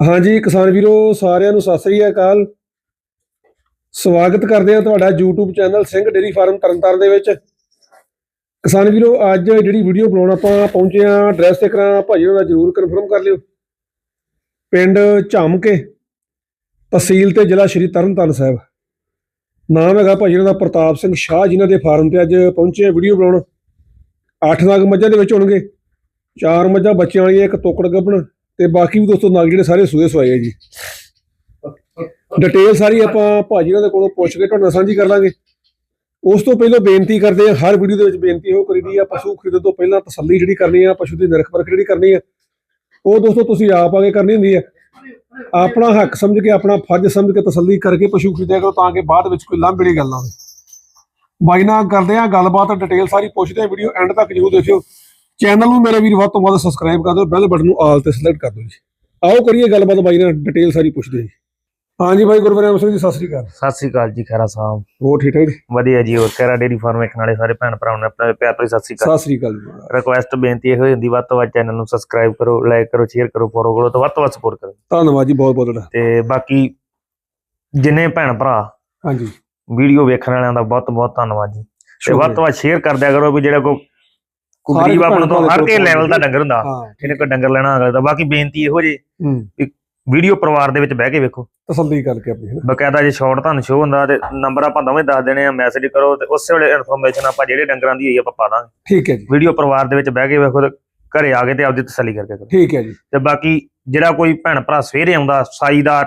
ਹਾਂਜੀ, ਕਿਸਾਨ ਵੀਰੋ, ਸਾਰਿਆਂ ਨੂੰ ਸਤਿ ਸ੍ਰੀ ਅਕਾਲ। ਸਵਾਗਤ ਕਰਦੇ ਹਾਂ ਤੁਹਾਡਾ YouTube channel Singh dairy farm Tarn Taran ਦੇ ਵਿੱਚ। ਕਿਸਾਨ ਵੀਰੋ, ਅੱਜ ਜਿਹੜੀ ਵੀਡੀਓ ਬਣਾਉਣ ਆਪਾਂ ਪਹੁੰਚੇ ਆ ਐਡਰੈਸ ਤੇ ਕਰਾਂ, ਭਾਜੀ ਉਹਨਾਂ ਦਾ ਜਰੂਰ ਕਨਫਰਮ ਕਰ ਲਿਓ। ਪਿੰਡ ਝਾਮਕੇ, ਤਹਿਸੀਲ ਤੇ ਜ਼ਿਲ੍ਹਾ ਸ਼੍ਰੀ ਤਰਨਤਾਰਨ ਸਾਹਿਬ। ਨਾਮ ਹੈਗਾ ਭਾਜੀ ਉਹਨਾਂ ਦਾ ਪ੍ਰਤਾਪ ਸਿੰਘ ਸ਼ਾਹ, ਜਿਨ੍ਹਾਂ ਦੇ ਫਾਰਮ ਤੇ ਅੱਜ ਪਹੁੰਚੇ ਆ ਵੀਡੀਓ ਬਣਾਉਣ। ਅੱਠ ਨਾਗ ਮੱਝਾਂ ਦੇ ਵਿੱਚ ਹੋਣਗੇ। ਚਾਰ ਮੱਝਾਂ, ਬੱਚਿਆਂ ਵਾਲੀਆਂ, ਇੱਕ ਤੋਕੜ ਗੱਭਣ। ਤੇ ਬਾਕੀ ਵੀ ਦੋਸਤੋ ਨਗ ਜਿਹੜੇ ਸਾਰੇ ਸੂਏ ਸਵਾਏ ਆ ਜੀ। ਡਿਟੇਲ ਸਾਰੀ ਆਪਾਂ ਭਾਜੀ ਉਹਨਾਂ ਦੇ ਕੋਲੋਂ ਪੁੱਛ ਕੇ ਤੁਹਾਡੇ ਨਾਲ ਸਾਂਝੀ ਕਰ ਲਾਂਗੇ। ਉਸ ਤੋਂ ਪਹਿਲਾਂ ਬੇਨਤੀ ਕਰਦੇ ਆ ਹਰ ਵੀਡੀਓ ਦੇ ਵਿੱਚ ਬੇਨਤੀ ਉਹ ਕਰੀਦੀ ਆ, ਪਸ਼ੂ ਖਰੀਦਣ ਤੋਂ ਪਹਿਲਾਂ ਤਸੱਲੀ ਜਿਹੜੀ ਕਰਨੀ ਆ, ਪਸ਼ੂ ਦੀ ਨਿਰਖ ਪਰਖ ਜਿਹੜੀ ਕਰਨੀ ਆ, ਉਹ ਦੋਸਤੋ ਤੁਸੀਂ ਆਪ ਆ ਕੇ ਕਰਨੀ ਹੁੰਦੀ ਆ। ਆਪਣਾ ਹੱਕ ਸਮਝ ਕੇ, ਆਪਣਾ ਫਰਜ਼ ਸਮਝ ਕੇ ਤਸੱਲੀ ਕਰਕੇ ਪਸ਼ੂ ਖਰੀਦਿਆ ਕਰੋ ਤਾਂ ਕਿ ਬਾਅਦ ਵਿੱਚ ਕੋਈ ਲਾਂਭੇ ਵਾਲੀ ਗੱਲ ਨਾ ਹੋਵੇ। ਬਾਈ ਨਾਲ ਕਰਦੇ ਆ ਗੱਲਬਾਤ ਡਿਟੇਲ ਸਾਰੀ ਪੁੱਛਦੇ ਆ ਵੀਡੀਓ ਐਂਡ ਤੱਕ ਜਰੂਰ ਦੇਖਿਓ। ਚੈਨਲ ਨੂੰ ਮੇਰੇ ਵੀਰ ਵੱਧ ਤੋਂ ਵੱਧ ਸਬਸਕ੍ਰਾਈਬ ਕਰ ਦਿਓ ਬੈਲ ਬਟਨ ਨੂੰ ਆਲ ਤੇ ਸਿਲੈਕਟ ਕਰ ਦਿਓ ਜੀ। ਆਓ ਕਰੀਏ ਗੱਲਬਾਤ ਬਾਈ ਨਾਲ ਡਿਟੇਲ ਸਾਰੀ ਪੁੱਛਦੇ ਜੀ। ਹਾਂਜੀ ਬਾਈ ਗੁਰਵਰਿਆਮ ਸਿੰਘ ਜੀ ਸਤਿ ਸ੍ਰੀ ਅਕਾਲ। ਸਤਿ ਸ੍ਰੀ ਅਕਾਲ ਜੀ ਖੈਰਾ ਸਾਹਿਬ ਹੋਰ ਠੀਕ ਠਾਕ? ਵਧੀਆ ਜੀ ਹੋਰ ਕੈਰਾ ਡੇਰੀ ਫਾਰਮ ਵੇਖਣ ਵਾਲੇ ਸਾਰੇ ਭੈਣ ਭਰਾਵਾਂ ਨੂੰ ਆਪਣਾ ਪਿਆਰ ਭਰੀ ਸਤਿ ਸ੍ਰੀ ਅਕਾਲ। ਸਤਿ ਸ੍ਰੀ ਅਕਾਲ ਜੀ ਰਿਕੁਐਸਟ ਬੇਨਤੀ ਇਹ ਹੋ ਜਾਂਦੀ ਵੱਧ ਤੋਂ ਵੱਧ ਚੈਨਲ ਨੂੰ ਸਬਸਕ੍ਰਾਈਬ ਕਰੋ ਲਾਈਕ ਕਰੋ ਸ਼ੇਅਰ ਕਰੋ ਫੋਲੋ ਕਰੋ ਤੇ ਵੱਧ ਤੋਂ ਵੱਧ ਸਪੋਰਟ ਕਰੋ। ਧੰਨਵਾਦ ਜੀ ਬਹੁਤ ਬਹੁਤ ਤੁਹਾਡਾ। ਤੇ ਬਾਕੀ ਜਿੰਨੇ ਭੈਣ ਭਰਾ ਹਾਂਜੀ। ਵੀਡੀਓ ਵੇਖਣ ਵਾਲਿਆਂ ਦਾ ਬਹੁਤ ਬਹੁਤ ਧੰਨਵਾਦ ਜੀ। ਤੇ ਵੱਧ ਤੋਂ ਵੱਧ ਸ਼ੇਅਰ ਕਰ ਦਿਆ ਕਰੋ ਵੀ ਜਿਹੜਾ ਕੋ ਕੋਈ ਗਰੀਬ ਆਪਣਾ ਤੋਂ ਹਰ ਕੇ ਲੈਵਲ ਦਾ ਡੰਗਰ ਹੁੰਦਾ ਜਿਹਨੇ ਕੋਈ ਡੰਗਰ ਲੈਣਾ ਹੈਗਾ ਤਾਂ ਬਾਕੀ ਬੇਨਤੀ ਇਹੋ ਜੇ ਹੂੰ। ਵੀਡੀਓ ਪਰਿਵਾਰ ਦੇ ਵਿੱਚ ਬਹਿ ਕੇ ਵੇਖੋ। ਤਸੱਲੀ ਕਰਕੇ ਆਪਣੀ। ਬਕਾਇਦਾ ਜੇ ਸ਼ਾਰਟ ਤੁਹਾਨੂੰ ਸ਼ੋ ਹੁੰਦਾ ਤੇ ਨੰਬਰ ਆਪਾਂ ਦੋਵੇਂ ਦੱਸ ਦੇਣੇ ਆ ਮੈਸੇਜ ਕਰੋ ਤੇ ਉਸੇ ਵੇਲੇ ਇਨਫੋਰਮੇਸ਼ਨ ਆਪਾਂ ਜਿਹੜੇ ਡੰਗਰਾਂ ਦੀ ਹੋਈ ਆਪਾਂ ਪਾ ਦਾਂਗੇ। ਠੀਕ ਹੈ ਜੀ। ਵੀਡੀਓ ਪਰਿਵਾਰ ਦੇ ਵਿੱਚ ਬਹਿ ਕੇ ਵੇਖੋ ਤੇ ਘਰੇ ਆ ਕੇ ਤੇ ਆਪਦੀ ਤਸੱਲੀ ਕਰਕੇ ਕਰੋ। ਠੀਕ ਹੈ ਜੀ। ਤੇ ਬਾਕੀ ਜਿਹੜਾ ਕੋਈ ਭੈਣ ਭਰਾ ਸਵੇਰੇ ਆਉਂਦਾ ਸਾਈ ਦਾ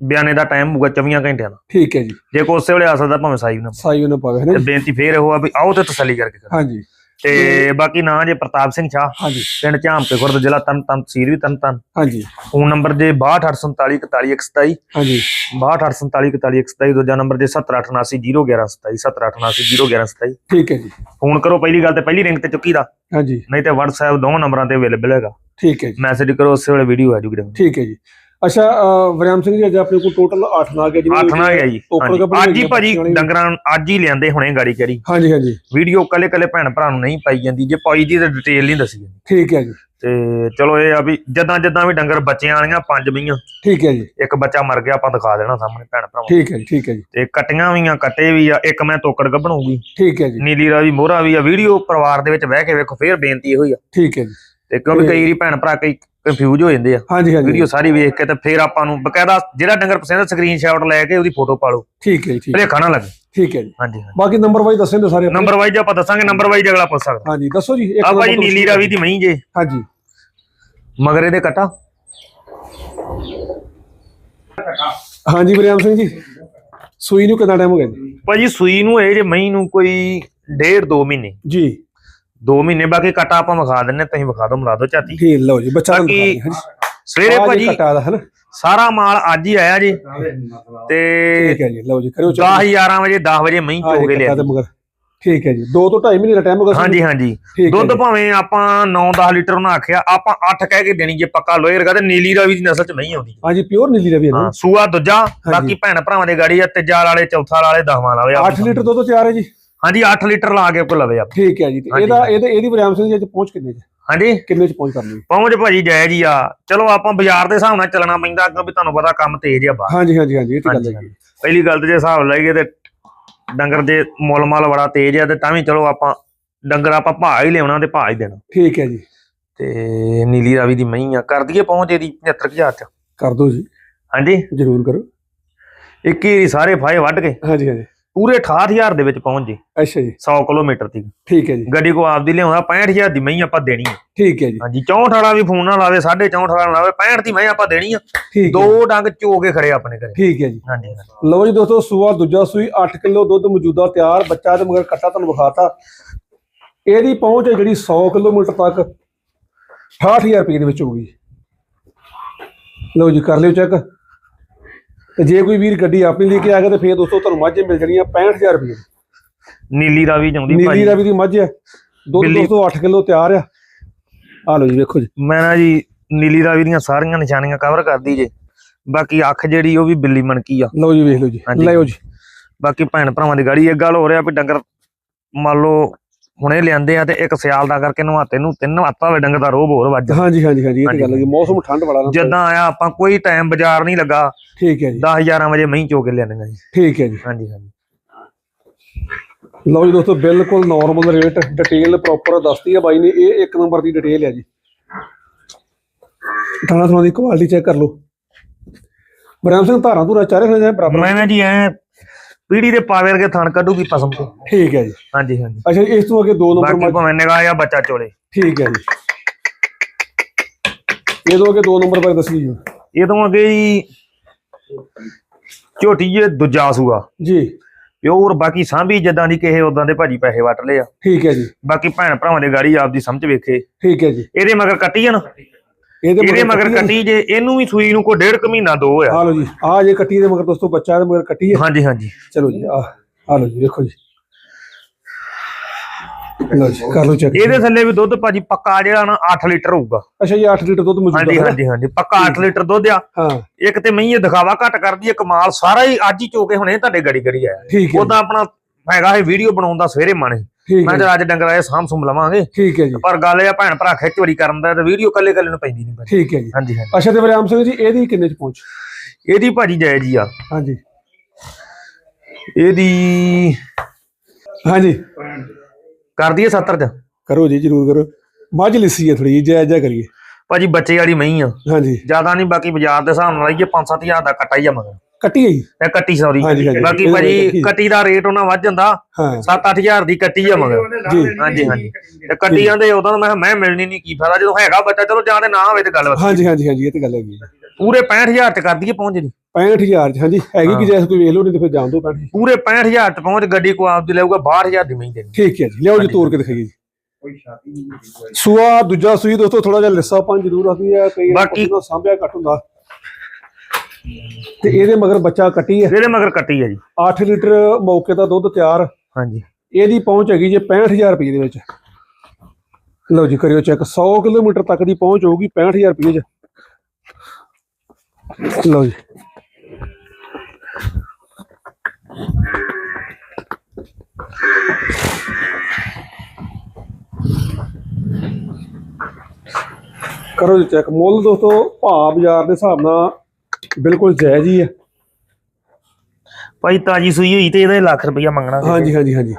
ਬਿਆਨੇ ਦਾ ਟਾਈਮ ਹੋਊਗਾ 24 ਘੰਟਿਆਂ ਦਾ। ਠੀਕ ਹੈ ਜੀ। ਜੇ ਕੋਈ ਉਸੇ ਵੇਲੇ ਆ ਸਕਦਾ ਭਾਵੇਂ ਸਾਈ ਨਾ ਸਾਈ ਉਹਨੇ ਪਾਵੇ ਹੈ ਨਾ? ਬੇਨਤੀ ਫੇਰ ਇਹ ਆ ਵੀ ਆਓ ਤੇ ਤਸੱਲੀ ਕਰਕੇ ਕਰੋ। ਹਾਂਜੀ। ਤੇ ਬਾਕੀ ਨਾਂ ਜੇ ਪ੍ਰਤਾਪ ਸਿੰਘ ਸ਼ਾਹ ਹਾਂਜੀ। ਪਿੰਡ ਝਾਮਕੇ ਖੁਰਦ ਜ਼ਿਲ੍ਹਾ ਤਰਨ ਤਹਿਸੀਲ ਵੀ ਤਾਰਨ ਹਾਂਜੀ। ਫੋਨ ਨੰਬਰ ਜੇ 6284414127 ਹਾਂਜੀ। 6284414127 ਦੂਜਾ ਨੰਬਰ ਜੇ 78801127 78801127 ਠੀਕ ਹੈ ਜੀ। ਫੋਨ ਕਰੋ ਪਹਿਲੀ ਗੱਲ ਤੇ ਪਹਿਲੀ ਰਿੰਗ ਤੇ ਚੁੱਕੀ ਦਾ। ਹਾਂਜੀ। ਨਹੀਂ ਤੇ WhatsApp ਦੋਵਾਂ ਨੰਬਰਾਂ ਤੇ ਅਵੇਲੇਬਲ ਹੈਗਾ। ਠੀਕ ਹੈ ਜੀ। ਮੈਸੇਜ ਕਰੋ ਉਸੇ ਵੇਲੇ ਵੀਡੀਓ ਆ ਜੂਗੀ। ਠੀਕ ਹੈ ਜੀ। ਅੱਛਾ ਅਹ, ਵਰਿਆਮ ਸਿੰਘ ਜੀ ਅੱਜ ਆਪਣੇ ਕੋਲ ਟੋਟਲ 8 ਨਾਗ ਹੈ ਅੱਠ ਵਿੱਚ ਨਾ ਗਿਆ ਜੀ ਹਾਂਜੀ। ਅੱਜ ਹੀ ਭਾਜੀ ਵਾਲੀਆਂ। ਡੰਗਰਾਂ ਨੂੰ ਅੱਜ ਹੀ ਲਿਆਂਦੇ ਹੁਣੇ ਗਾੜੀ ਚੜੀ ਹਾਂਜੀ ਹਾਂਜੀ। ਵੀਡੀਓ ਕੱਲੇ ਕੱਲੇ ਭੈਣ ਭਰਾ ਨੂੰ ਨਹੀਂ ਪਾਈ ਜਾਂਦੀ ਜੇ ਪਾਈ ਦੀ ਤਾਂ ਡਿਟੇਲ ਨਹੀਂ ਦੱਸੀ ਜਾਂਦੀ। ਠੀਕ ਹੈ ਜੀ। ਤੇ ਚਲੋ ਇਹ ਆ ਵੀ ਜਦਾਂ ਜਦਾਂ ਵੀ ਡੰਗਰ ਬੱਚਿਆਂ ਵਾਲੀਆਂ ਪੰਜ ਬਈਆਂ ਠੀਕ ਹੈ ਜੀ। ਇੱਕ ਬੱਚਾ ਮਰ ਗਿਆ ਆਪਾਂ ਦਿਖਾ ਦੇਣਾ ਸਾਹਮਣੇ ਭੈਣ ਭਰਾਵਾਂ ਨੂੰ। ਠੀਕ ਹੈ ਜੀ ਠੀਕ ਹੈ ਜੀ। ਤੇ ਕਟੀਆਂ ਵੀ ਆ ਕੱਟੇ ਵੀ ਆ ਇੱਕ ਮੈਂ ਤੋਕੜ ਗੱਭਣੂਗੀ। ਠੀਕ ਹੈ ਜੀ। ਨੀਲੀ ਰਾਵੀ ਮੋਹਰਾ ਵੀ ਆ ਵੀਡੀਓ ਪਰਿਵਾਰ ਦੇ ਵਿੱਚ ਬਹਿ ਕੇ ਵੇਖੋ ਫੇਰ ਬੇਨਤੀ ਇਹੋ ਹੀ ਆ। ਠੀਕ ਹੈ ਜੀ। ਤੇ ਕਿਉਂਕਿ ਕਈ ਵਾਰੀ ਭੈਣ ਭਰਾ ਕਈ ਕੰਫਿਊਜ਼ ਹੋ ਜਾਂਦੇ ਆ। ਹਾਂਜੀ ਹਾਂਜੀ। ਵੀਡੀਓ ਸਾਰੀ ਵੇਖ ਕੇ ਤੇ ਫੇਰ ਆਪਾਂ ਨੂੰ ਬਕਾਇਦਾ ਜਿਹੜਾ ਡੰਗਰ ਪਸੰਦ ਸਕਰੀਨਸ਼ਾਟ ਲੈ ਕੇ ਉਹਦੀ ਫੋਟੋ ਪਾ ਲਓ। ਠੀਕ ਹੈ ਜੀ ਠੀਕ ਹੈ। ਭਲੇਖਾ ਨਾ ਲੱਗੇ। ਠੀਕ ਹੈ ਜੀ। ਹਾਂਜੀ ਹਾਂਜੀ। ਬਾਕੀ ਨੰਬਰ ਵਾਈਜ਼ ਦੱਸੇ ਦਿਓ ਸਾਰੇ। ਨੰਬਰ ਵਾਈਜ਼ ਆਪਾਂ ਦੱਸਾਂਗੇ ਨੰਬਰ ਵਾਈਜ਼ ਅਗਲਾ ਪੁੱਛ ਸਕਦਾ। ਹਾਂਜੀ ਦੱਸੋ ਜੀ ਇੱਕ ਆ ਭਾਜੀ number ਤੋਂ ਨੀਲੀ ਰਾਵੀ ਦੀ ਮਹੀਂ ਜੇ। ਹਾਂਜੀ। ਮਗਰੇ ਦੇ ਕਟਾ। ਹਾਂਜੀ ਵਰਿਆਮ ਸਿੰਘ ਜੀ ਸੂਈ ਨੂੰ ਕਿੰਨਾ ਟਾਈਮ ਹੋ ਗਿਆ ਜੀ? ਭਾਜੀ ਸੂਈ ਨੂੰ ਇਹ ਜੇ ਮਹੀਂ ਨੂੰ ਕੋਈ ਡੇਢ 2 ਮਹੀਨੇ। ਜੀ। 2 ਮਹੀਨੇ ਬਾਕੀ ਕਟਾ ਆਪਾਂ ਵਿਖਾ ਦਿੰਨੇ ਤੁਸੀਂ ਵਿਖਾ ਦਿਓ ਮਿਲਾ ਦਿਓ ਝਾਤੀ ਠੀਕ ਲਓ ਜੀ ਬੱਚਾ ਨੂੰ ਬਾਕੀ ਸਵੇਰੇ ਭਾਜੀ ਕਟਾ ਦਾ ਹੈ ਨਾ ਸਾਰਾ ਮਾਲ ਅੱਜ ਹੀ ਆਇਆ ਜੀ। ਤੇ ਠੀਕ ਹੈ ਜੀ ਲਓ ਜੀ ਕਰਿਓ 10 11 ਵਜੇ 10 ਵਜੇ ਮਹੀਂ ਚੋ ਕੇ ਲਿਆ ਠੀਕ ਹੈ ਜੀ 2 ਤੋਂ 2.5 ਮਹੀਨੇ ਦਾ ਟਾਈਮ ਹੋ ਗਿਆ ਹਾਂਜੀ ਹਾਂਜੀ। ਦੁੱਧ। ਭਾਵੇਂ ਆਪਾਂ 9-10 ਲੀਟਰ ਉਹਨਾਂ ਆਖਿਆ ਆਪਾਂ 8 ਕਹਿ ਕੇ ਦੇਣੀ ਜੇ ਪੱਕਾ ਲੋਏ ਰਗਾ ਤੇ ਨੀਲੀ ਰਾਵੀ ਦੀ ਨਸਲ ਚ ਮਹੀਂ ਆਉਂਦੀ ਹਾਂਜੀ ਪਿਓਰ ਨੀਲੀ ਰਵੀ ਹੈ ਨਾ? ਸੂਆ ਦੂਜਾ ਬਾਕੀ ਭੈਣ ਭਰਾਵਾਂ ਦੇ ਗਾੜੀ ਆ ਤੀਜਾ ਵਾਲੇ ਚੌਥਾ ਵਾਲੇ ਦਸਵਾਂ ਲਾਵੇ 8 ਲੀਟਰ ਦੁੱਧ ਤਿਆਰ ਹੈ ਜੀ। ਹਾਂਜੀ 8 ਲੀਟਰ ਲਾ ਕੇ ਕੋ ਲਵੇ ਆਪ। ਠੀਕ ਹੈ ਜੀ ਤੇ ਹਾਂਜੀ, ਇਹਦਾ। ਇਹਦੇ ਇਹਦੀ ਵਰਿਆਮ ਸਿੰਘ ਜੀ ਪਹੁੰਚ ਕਿੰਨੇ ਚ ਹਾਂਜੀ? ਕਿੰਨੇ ਚ ਪਹੁੰਚ ਕਰਨੀ? ਪਹੁੰਚ ਭਾਜੀ ਜਾਇਜ਼ ਹੀ ਆ। ਚਲੋ ਆਪਾਂ ਬਾਜ਼ਾਰ ਦੇ ਹਿਸਾਬ ਨਾਲ ਚੱਲਣਾ ਪੈਂਦਾ ਕਿਉਂਕਿ ਤੁਹਾਨੂੰ ਪਤਾ ਕੰਮ ਤੇਜ਼ ਆ ਬਾਹਰ। ਹਾਂਜੀ ਹਾਂਜੀ ਹਾਂਜੀ ਇਹ ਤਾਂ ਗੱਲ ਹੈ। ਜੀ ਪਹਿਲੀ ਗੱਲ ਤੇ ਜੇ ਹਿਸਾਬ ਲਾਈਏ ਤੇ ਡੰਗਰ ਜੇ ਮੁੱਲ ਮਾਲ ਬੜਾ ਤੇਜ਼ ਆ ਤੇ ਤਾਂ ਵੀ ਚਲੋ ਆਪਾਂ ਡੰਗਰ ਆਪਾਂ ਭਾਅ ਹੀ ਲਿਆਉਣਾ ਤੇ ਭਾਅ ਹੀ ਦੇਣਾ। ਠੀਕ ਹੈ ਜੀ। ਤੇ ਨੀਲੀ ਰਾਵੀ ਦੀ ਮਹੀਂ ਆ। ਕਰ ਦਈਏ ਪਹੁੰਚ ਇਹਦੀ 75000 ਚ ਕਰ ਦਿਓ ਜੀ। ਹਾਂਜੀ? ਜ਼ਰੂਰ ਕਰੋ। ਇੱਕ ਹੀ ਸਾਰੇ ਫਾਏ ਵੱਢ ਕੇ। ਹਾਂਜੀ ਹਾਂਜੀ। ਪੂਰੇ 68000 ਦੇ ਵਿੱਚ ਪਹੁੰਚ ਜੇ। ਅੱਛਾ ਜੀ। 100 ਕਿਲੋਮੀਟਰ ਤੱਕ। ਠੀਕ ਹੈ ਜੀ। ਗੱਡੀ ਕੋ ਆਪਦੀ ਲਿਆਉਂਦਾ 65000 ਦੀ ਮਹੀਂ ਆਪਾਂ ਦੇਣੀ ਆ। ਠੀਕ ਹੈ ਜੀ। ਹਾਂਜੀ 64 ਵਾਲਾ ਵੀ ਫੋਨ ਨਾ ਲਾਵੇ 64 ਵਾਲਾ ਨਾ ਲਾਵੇ 65 ਦੀ ਮਹੀਂ ਆਪਾਂ ਦੇਣੀ ਆ। ਠੀਕ ਦੋ ਹੈ ਡੰਗ ਚੋ ਕੇ ਖੜੇ ਆਪਣੇ ਘਰੇ। ਠੀਕ ਹੈ ਜੀ। ਹਾਂਜੀ। ਲਓ ਜੀ ਦੋਸਤੋ ਸੂਆ ਦੂਜਾ ਸੂਈ 8 ਕਿਲੋ ਦੁੱਧ ਮੌਜੂਦਾ ਤਿਆਰ ਬੱਚਾ ਤੇ ਮਗਰ ਕੱਟਾ ਤੁਹਾਨੂੰ ਵਿਖਾਤਾ। ਇਹਦੀ ਪਹੁੰਚ ਹੈ ਜਿਹੜੀ 100 ਕਿਲੋਮੀਟਰ ਤੱਕ 68000 ਰੁਪਏ ਦੇ ਵਿੱਚ ਹੋਊਗੀ। ਲਓ ਜੀ ਕਰ ਲਿਓ ਚੈੱਕ। ਤੇ ਜੇ ਕੋਈ ਵੀਰ ਗੱਡੀ ਆਪਣੀ ਲੈ ਕੇ ਆ ਗਿਆ ਤੇ ਫੇਰ ਦੋਸਤੋ ਤੁਹਾਨੂੰ ਮੱਝ ਮਿਲ ਜਾਣੀ ਆ 65000 ਰੁਪਏ। ਨੀਲੀ ਰਾਵੀ ਚਾਉਂਦੀ ਨੀਲੀ ਰਵੀ ਦੀ ਮੱਝ ਹੈ ਦੁੱਧ ਦੋਸਤੋ 8 ਕਿਲੋ ਤਿਆਰ ਆ। ਆ ਲਓ ਜੀ ਵੇਖੋ ਜੀ। ਮੈਂ ਨਾ ਜੀ ਨੀਲੀ ਰਾਵੀ ਦੀਆਂ ਸਾਰੀਆਂ ਨਿਸ਼ਾਨੀਆਂ ਕਵਰ ਕਰਦੀ ਜੇ। ਬਾਕੀ ਅੱਖ ਜਿਹੜੀ ਉਹ ਵੀ ਬਿੱਲੀ ਮਣਕੀ ਆ। ਲਓ ਜੀ ਵੇਖ ਲਓ ਜੀ। ਲਿਓ ਜੀ। ਬਾਕੀ ਭੈਣ ਭਰਾਵਾਂ ਦੀ ਗਾੜੀ ਇੱਕ ਗੱਲ ਹੋ ਰਿਹਾ ਵੀ ਡੰਗਰ ਮੰਨ ਲਓ ਹੁਣੇ ਲਿਆਂਦੇ ਆ ਤੇ ਇੱਕ ਸਿਆਲ ਦਾ ਕਰਕੇ ਨਵਾਤੇ ਨੂੰ ਤਿੰਨ ਨਵਾਤਾ ਹੋਵੇ ਡੰਗਰ ਦਾ ਰੋਬ ਹੋਰ ਵੱਜ। ਹਾਂਜੀ ਹਾਂਜੀ ਹਾਂਜੀ ਇਹ ਤੇ ਗੱਲ ਹੈ ਮੌਸਮ ਠੰਡ ਨਾ ਜਿੱਦਾਂ ਆਇਆ ਆਪਾਂ ਕੋਈ ਟਾਈਮ ਬਾਜ਼ਾਰ ਨਹੀਂ ਲੱਗਾ। ਠੀਕ ਹੈ ਜੀ। 10 11 ਵਜੇ ਮਹੀਂ ਚੋ ਕੇ ਲਿਆਂਦੀਆਂ ਜੀ। ਠੀਕ ਹੈ ਜੀ। ਹਾਂਜੀ ਹਾਂਜੀ। ਲਓ ਜੀ ਦੋਸਤੋ ਬਿਲਕੁਲ ਨਾਰਮਲ ਰੇਟ ਡਿਟੇਲ ਪ੍ਰੋਪਰ ਦੱਸਤੀ ਆ ਬਾਈ ਨੇ ਇਹ ਇੱਕ ਨੰਬਰ ਦੀ ਡਿਟੇਲ ਹੈ ਜੀ। ਥਾਣਾ ਥਾਣਾ ਦੀ ਕੁਆਲਿਟੀ ਚੈੱਕ ਕਰ ਲਓ। ਬਰਾਮ ਸਿੰਘ ਧਾਰਾਂ ਧੂਰਾ ਚਾਰੇ ਖਣੇ ਜਾਏ ਬਰਾਬਰ। ਮੈਂ ਨਾ ਜੀ ਐ ਪੀੜੀ ਦੇ ਪਾਵੇ ਵਰਗੇ ਥਣ ਕੱਢੂਗੀ ਪਸਮ ਤੋਂ। ਠੀਕ ਹੈ ਜੀ। ਹਾਂਜੀ ਹਾਂਜੀ। ਅੱਛਾ ਇਸ ਤੋਂ ਅੱਗੇ ਦੋ ਨੰਬਰ ਬਾਕੀ ਭਾਵੇਂ ਨਿਗਾਹ ਜਾਂ ਬੱਚਾ ਚੋਲੇ। ਠੀਕ ਹੈ ਜੀ। ਇਹ ਤੋਂ ਅੱਗੇ ਦੋ ਨੰਬਰ ਬਾਰੇ ਦੱਸੀ ਜੀ। ਇਹ ਤੋਂ ਅੱਗੇ ਜੀ ਝੋਟੀ ਜੇ ਦੂਜਾ ਸੂਆ। ਜੀ। ਪਿਓਰ ਬਾਕੀ ਸਾਂਭੀ ਜਦਾਂ ਦੀ ਕਿਸੇ ਉਦਾਂ ਦੇ ਭਾਜੀ ਪੈਸੇ ਵਟ ਲਏ ਆ। ਠੀਕ ਹੈ ਜੀ। ਬਾਕੀ ਭੈਣ ਭਰਾਵਾਂ ਦੇ ਗਾੜੀ ਆਪਦੀ ਸਮਝ ਵੇਖੇ। ਠੀਕ ਹੈ ਜੀ। ਇਹਦੇ ਮਗਰ ਕੱਟੀ ਆ ਨਾ? ਇਹਦੇ ਮਗਰ ਕੱਟੀ ਜੀ। ਇਹਨੂੰ ਵੀ ਸੂਈ ਨੂੰ ਕੋਈ ਡੇਢ ਕੁ ਮਹੀਨਾ ਦੋ ਹੋਇਆ ਆ ਲਓ ਜੀ ਆ ਜੇ ਕੱਟੀ ਦੇ ਮਗਰ ਦੋਸਤੋ ਬੱਚਾ ਦੇ ਮਗਰ ਕੱਟੀ ਹੈ ਹਾਂਜੀ ਹਾਂਜੀ। ਚਲੋ ਜੀ ਆ ਆ ਲਓ ਜੀ ਦੇਖੋ ਜੀ। ਲਓ ਜੀ ਕਰ ਲਓ ਚੈੱਕ ਇਹਦੇ ਥੱਲੇ ਵੀ ਦੁੱਧ ਭਾਜੀ ਪੱਕਾ ਜਿਹੜਾ ਨਾ 8 ਲੀਟਰ ਹੋਊਗਾ। ਅੱਛਾ ਜੀ 8 ਲੀਟਰ ਦੁੱਧ ਮੌਜੂਦ ਹੈ ਹਾਂਜੀ ਹਾਂਜੀ ਪੱਕਾ 8 ਲੀਟਰ ਦੁੱਧ ਆ। ਹਾਂ। ਇੱਕ ਤੇ ਮਹੀਂ ਇਹ ਦਿਖਾਵਾ ਘੱਟ ਕਰਦੀ ਹੈ ਕਮਾਲ ਸਾਰਾ ਹੀ ਅੱਜ ਹੀ ਚੋਕੇ ਹੁਣੇ ਤੁਹਾਡੇ ਗੜੀ ਗੜੀ ਆਇਆ ਉਹਦਾ ਆਪਣਾ ਹੈਗਾ ਇਹ ਵੀਡੀਓ ਬਣਾਉਣ ਦਾ ਸਵੇਰੇ ਮਨ ਮੈਂ ਕਿਹਾ ਅੱਜ ਡੰਗਰ ਆਏ ਸਾਂਭ ਸੁੰਭ ਲਵਾਂਗੇ। ਠੀਕ ਹੈ ਜੀ। ਪਰ ਗੱਲ ਇਹ ਆ ਭੈਣ ਭਰਾ ਖਿੱਚ ਵਰੀ ਕਰਨ ਦਾ ਤੇ ਵੀਡੀਓ ਕੱਲੇ ਕੱਲੇ ਨੂੰ ਪੈਂਦੀ ਨਹੀਂ ਠੀਕ ਹੈ ਜੀ। ਹਾਂਜੀ ਹਾਂਜੀ। ਅੱਛਾ ਤੇ ਬਰਿਆਮ ਸਿੰਘ ਜੀ ਇਹਦੀ ਕਿੰਨੇ ਚ ਪਹੁੰਚ? ਇਹਦੀ ਭਾਜੀ ਜਾਇਜ਼ ਹੀ ਆ। ਹਾਂਜੀ। ਇਹਦੀ ਹਾਂਜੀ। ਕਰ ਦਈਏ 70 ਚ। ਕਰੋ ਜੀ ਜਰੂਰ ਕਰੋ। ਮੱਝ ਲਿੱਸੀ ਹੈ ਥੋੜੀ ਜਿਹੀ ਜਾਇਜ਼ਾ ਕਰੀਏ। ਭਾਜੀ ਬੱਚੇ ਵਾਲੀ ਮਹੀਂ ਆ। ਹਾਂਜੀ। ਜ਼ਿਆਦਾ ਨਹੀਂ ਬਾਕੀ ਬਾਜ਼ਾਰ ਦੇ ਹਿਸਾਬ ਨਾਲ ਆਈਏ 5-7000 ਦਾ ਕੱਟਾ ਹੀ ਆ ਮਗਰ। ਕੱਟੀ ਹੈ ਜੀ ਇਹ ਕੱਟੀ ਸੌਰੀ ਹਾਂਜੀ, ਹਾਂਜੀ। ਬਾਕੀ ਭਾਜੀ ਕੱਟੀ। ਦਾ ਰੇਟ ਉਹਨਾਂ ਵੱਧ ਜਾਂਦਾ। ਹਾਂ। 7-8000 ਦੀ ਕੱਟੀ ਆ ਮਗਰ। ਜੀ ਹਾਂਜੀ ਹਾਂਜੀ। ਤੇ ਕੱਟੀ ਜਾਂਦੇ ਉਦੋਂ ਮੈਂ ਕਿਹਾ ਮੈਂ ਮਿਲਣੀ ਨਹੀਂ ਕੀ ਫਾਇਦਾ? ਜਦੋਂ ਹੈਗਾ ਬੱਚਾ ਚਲੋ ਜਾਂ ਤੇ ਨਾ ਹੋਵੇ ਤੇ ਗੱਲ ਵੱਖਰੀ। ਹਾਂਜੀ ਹਾਂਜੀ ਹਾਂਜੀ ਇਹ ਤੇ ਗੱਲ ਹੈਗੀ। ਪੂਰੇ 65000 ਚ ਕਰ ਦਈਏ ਪਹੁੰਚ ਜੀ 65000 ਚ ਹਾਂਜੀ। ਹੈਗੀ ਕਿ ਜੈਸੇ ਕੋਈ ਵੇਖ ਲਓ ਨਹੀਂ ਤੇ ਫਿਰ ਜਾਣ ਦੋ 65 ਪੂਰੇ 65000 ਚ ਪਹੁੰਚ ਗੱਡੀ ਕੋ ਆਪਦੀ ਲਊਗਾ 62000 ਦੀ ਮਹੀਂ ਦੇਣੀ। ਠੀਕ ਹੈ ਜੀ। ਲਿਆਓ ਜੀ ਤੋੜ ਕੇ ਦਿਖਾਈਏ ਜੀ ਸੂਆ ਦੂਜਾ ਸੂਈ ਦੋਸਤੋ ਥੋੜਾ ਜਿਹਾ ਲਿੱਸਾਪਨ ਜ਼ਰੂਰ ਆਦੀ ਹੈ ਕਈ ਬਾਕੀ ਸਾਂਭਿਆ ਘੱਟ ਹੁੰਦਾ। ਤੇ ਇਹਦੇ ਮਗਰ ਬੱਚਾ ਕੱਟੀ ਹੈ? ਇਹਦੇ ਮਗਰ ਕੱਟੀ ਆ ਜੀ। 8 ਲੀਟਰ ਮੌਕੇ ਦਾ ਦੁੱਧ ਤਿਆਰ। ਹਾਂਜੀ। ਇਹਦੀ ਪਹੁੰਚ ਹੈਗੀ ਜੇ 65000 ਰੁਪਏ ਦੇ ਵਿੱਚ। ਲਓ ਜੀ ਕਰਿਓ ਚੈੱਕ। 100 ਕਿਲੋਮੀਟਰ ਤੱਕ ਦੀ ਪਹੁੰਚ ਹੋਊਗੀ 65000 ਰੁਪਏ ਚ। ਲਓ ਜੀ। ਕਰੋ ਜੀ ਚੈੱਕ। ਮੁੱਲ ਦੋਸਤੋ ਭਾਅ ਬਾਜ਼ਾਰ ਦੇ ਹਿਸਾਬ ਨਾਲ ਬਿਲਕੁਲ ਜਾਇਜ਼ ਹੀ ਹੈ ਭਾਈ ਤਾਜੀ ਸੂਈ ਹੋਈ ਤੇ ਇਹਦੇ ਲੱਖ ਰੁਪਈਆ ਮੰਗਣਾ ਸੀ। ਹਾਂਜੀ ਹਾਂਜੀ ਹਾਂਜੀ।